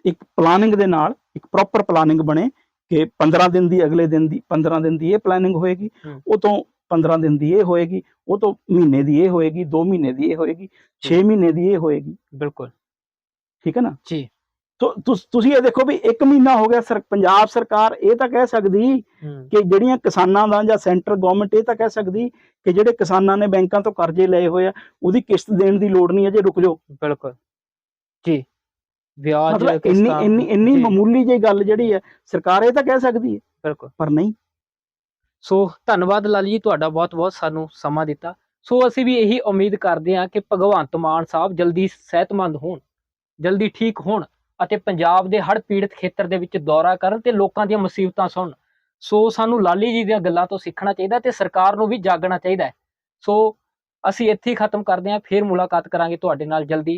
ਇੱਕ ਪਲਾਨਿੰਗ ਦੇ ਨਾਲ ਇੱਕ ਪ੍ਰੋਪਰ ਪਲਾਨਿੰਗ ਬਣੇ ਕਿ 15 ਦਿਨ ਦੀ ਅਗਲੇ ਦਿਨ ਦੀ 15 ਦਿਨ ਦੀ ਇਹ ਪਲਾਨਿੰਗ ਹੋਏਗੀ। ਉਹ ਤੋਂ 15 ਦਿਨ ਦੀ ਇਹ ਹੋਏਗੀ ਉਹ ਤੋਂ ਮਹੀਨੇ ਦੀ ਇਹ ਹੋਏਗੀ 2 ਮਹੀਨੇ ਦੀ ਇਹ ਹੋਏਗੀ 6 ਮਹੀਨੇ ਦੀ ਇਹ ਹੋਏਗੀ ਬਿਲਕੁਲ ਠੀਕ ਹੈ ਨਾ? ਜੀ। ਤੁਸ- ਇਹ ਦੇਖੋ ਵੀ 1 ਮਹੀਨਾ ਹੋ ਗਿਆ ਸਰ ਪੰਜਾਬ ਸਰਕਾਰ ਇਹ ਤਾਂ ਕਹਿ ਸਕਦੀ ਕਿ ਜਿਹੜੀਆਂ ਕਿਸਾਨਾਂ ਦਾ ਜਾਂ ਸੈਂਟਰ ਗਵਰਨਮੈਂਟ ਇਹ ਤਾਂ ਕਹਿ ਸਕਦੀ ਕਿ ਜਿਹੜੇ ਕਿਸਾਨਾਂ ਨੇ ਬੈਂਕਾਂ ਤੋਂ ਕਰਜ਼ੇ ਲਏ ਹੋਏ ਆ ਉਹਦੀ ਕਿਸ਼ਤ ਦੇਣ ਦੀ ਲੋੜ ਨਹੀਂ ਹੈ ਜੇ ਰੁਕ ਜਾਓ। ਬਿਲਕੁਲ। ਜੀ। ਵਿਆਜ ਇੰਨੀ ਇੰਨੀ ਇੰਨੀ ਮਾਮੂਲੀ ਜਿਹੀ ਗੱਲ ਜਿਹੜੀ ਹੈ ਸਰਕਾਰ ਇਹ ਤਾਂ ਕਹਿ ਸਕਦੀ ਹੈ। ਬਿਲਕੁਲ। ਪਰ ਨਹੀਂ। ਸੋ ਧੰਨਵਾਦ ਲਾਲੀ ਜੀ ਤੁਹਾਡਾ ਬਹੁਤ ਬਹੁਤ ਸਾਨੂੰ ਸਮਾਂ ਦਿੱਤਾ। ਸੋ ਅਸੀਂ ਵੀ ਇਹੀ ਉਮੀਦ ਕਰਦੇ ਹਾਂ ਕਿ ਭਗਵੰਤ ਮਾਨ ਸਾਹਿਬ ਜਲਦੀ ਸਿਹਤਮੰਦ ਹੋਣ। ਜਲਦੀ ਠੀਕ ਹੋਣ ਅਤੇ ਪੰਜਾਬ ਦੇ ਹੜ੍ਹ ਪੀੜਤ ਖੇਤਰ ਦੇ ਵਿੱਚ ਦੌਰਾ ਕਰਨ ਤੇ ਲੋਕਾਂ ਦੀਆਂ ਮੁਸੀਬਤਾਂ ਸੁਣਨ। ਸੋ ਸਾਨੂੰ ਲਾਲੀ ਜੀ ਦੀਆਂ ਗੱਲਾਂ ਤੋਂ ਸਿੱਖਣਾ ਚਾਹੀਦਾ ਤੇ ਸਰਕਾਰ ਨੂੰ ਵੀ ਜਾਗਣਾ ਚਾਹੀਦਾ ਸੋ ਅਸੀਂ ਇੱਥੇ ਹੀ ਖਤਮ ਕਰਦੇ ਹਾਂ, ਫਿਰ ਮੁਲਾਕਾਤ ਕਰਾਂਗੇ ਤੁਹਾਡੇ ਨਾਲ ਜਲਦੀ।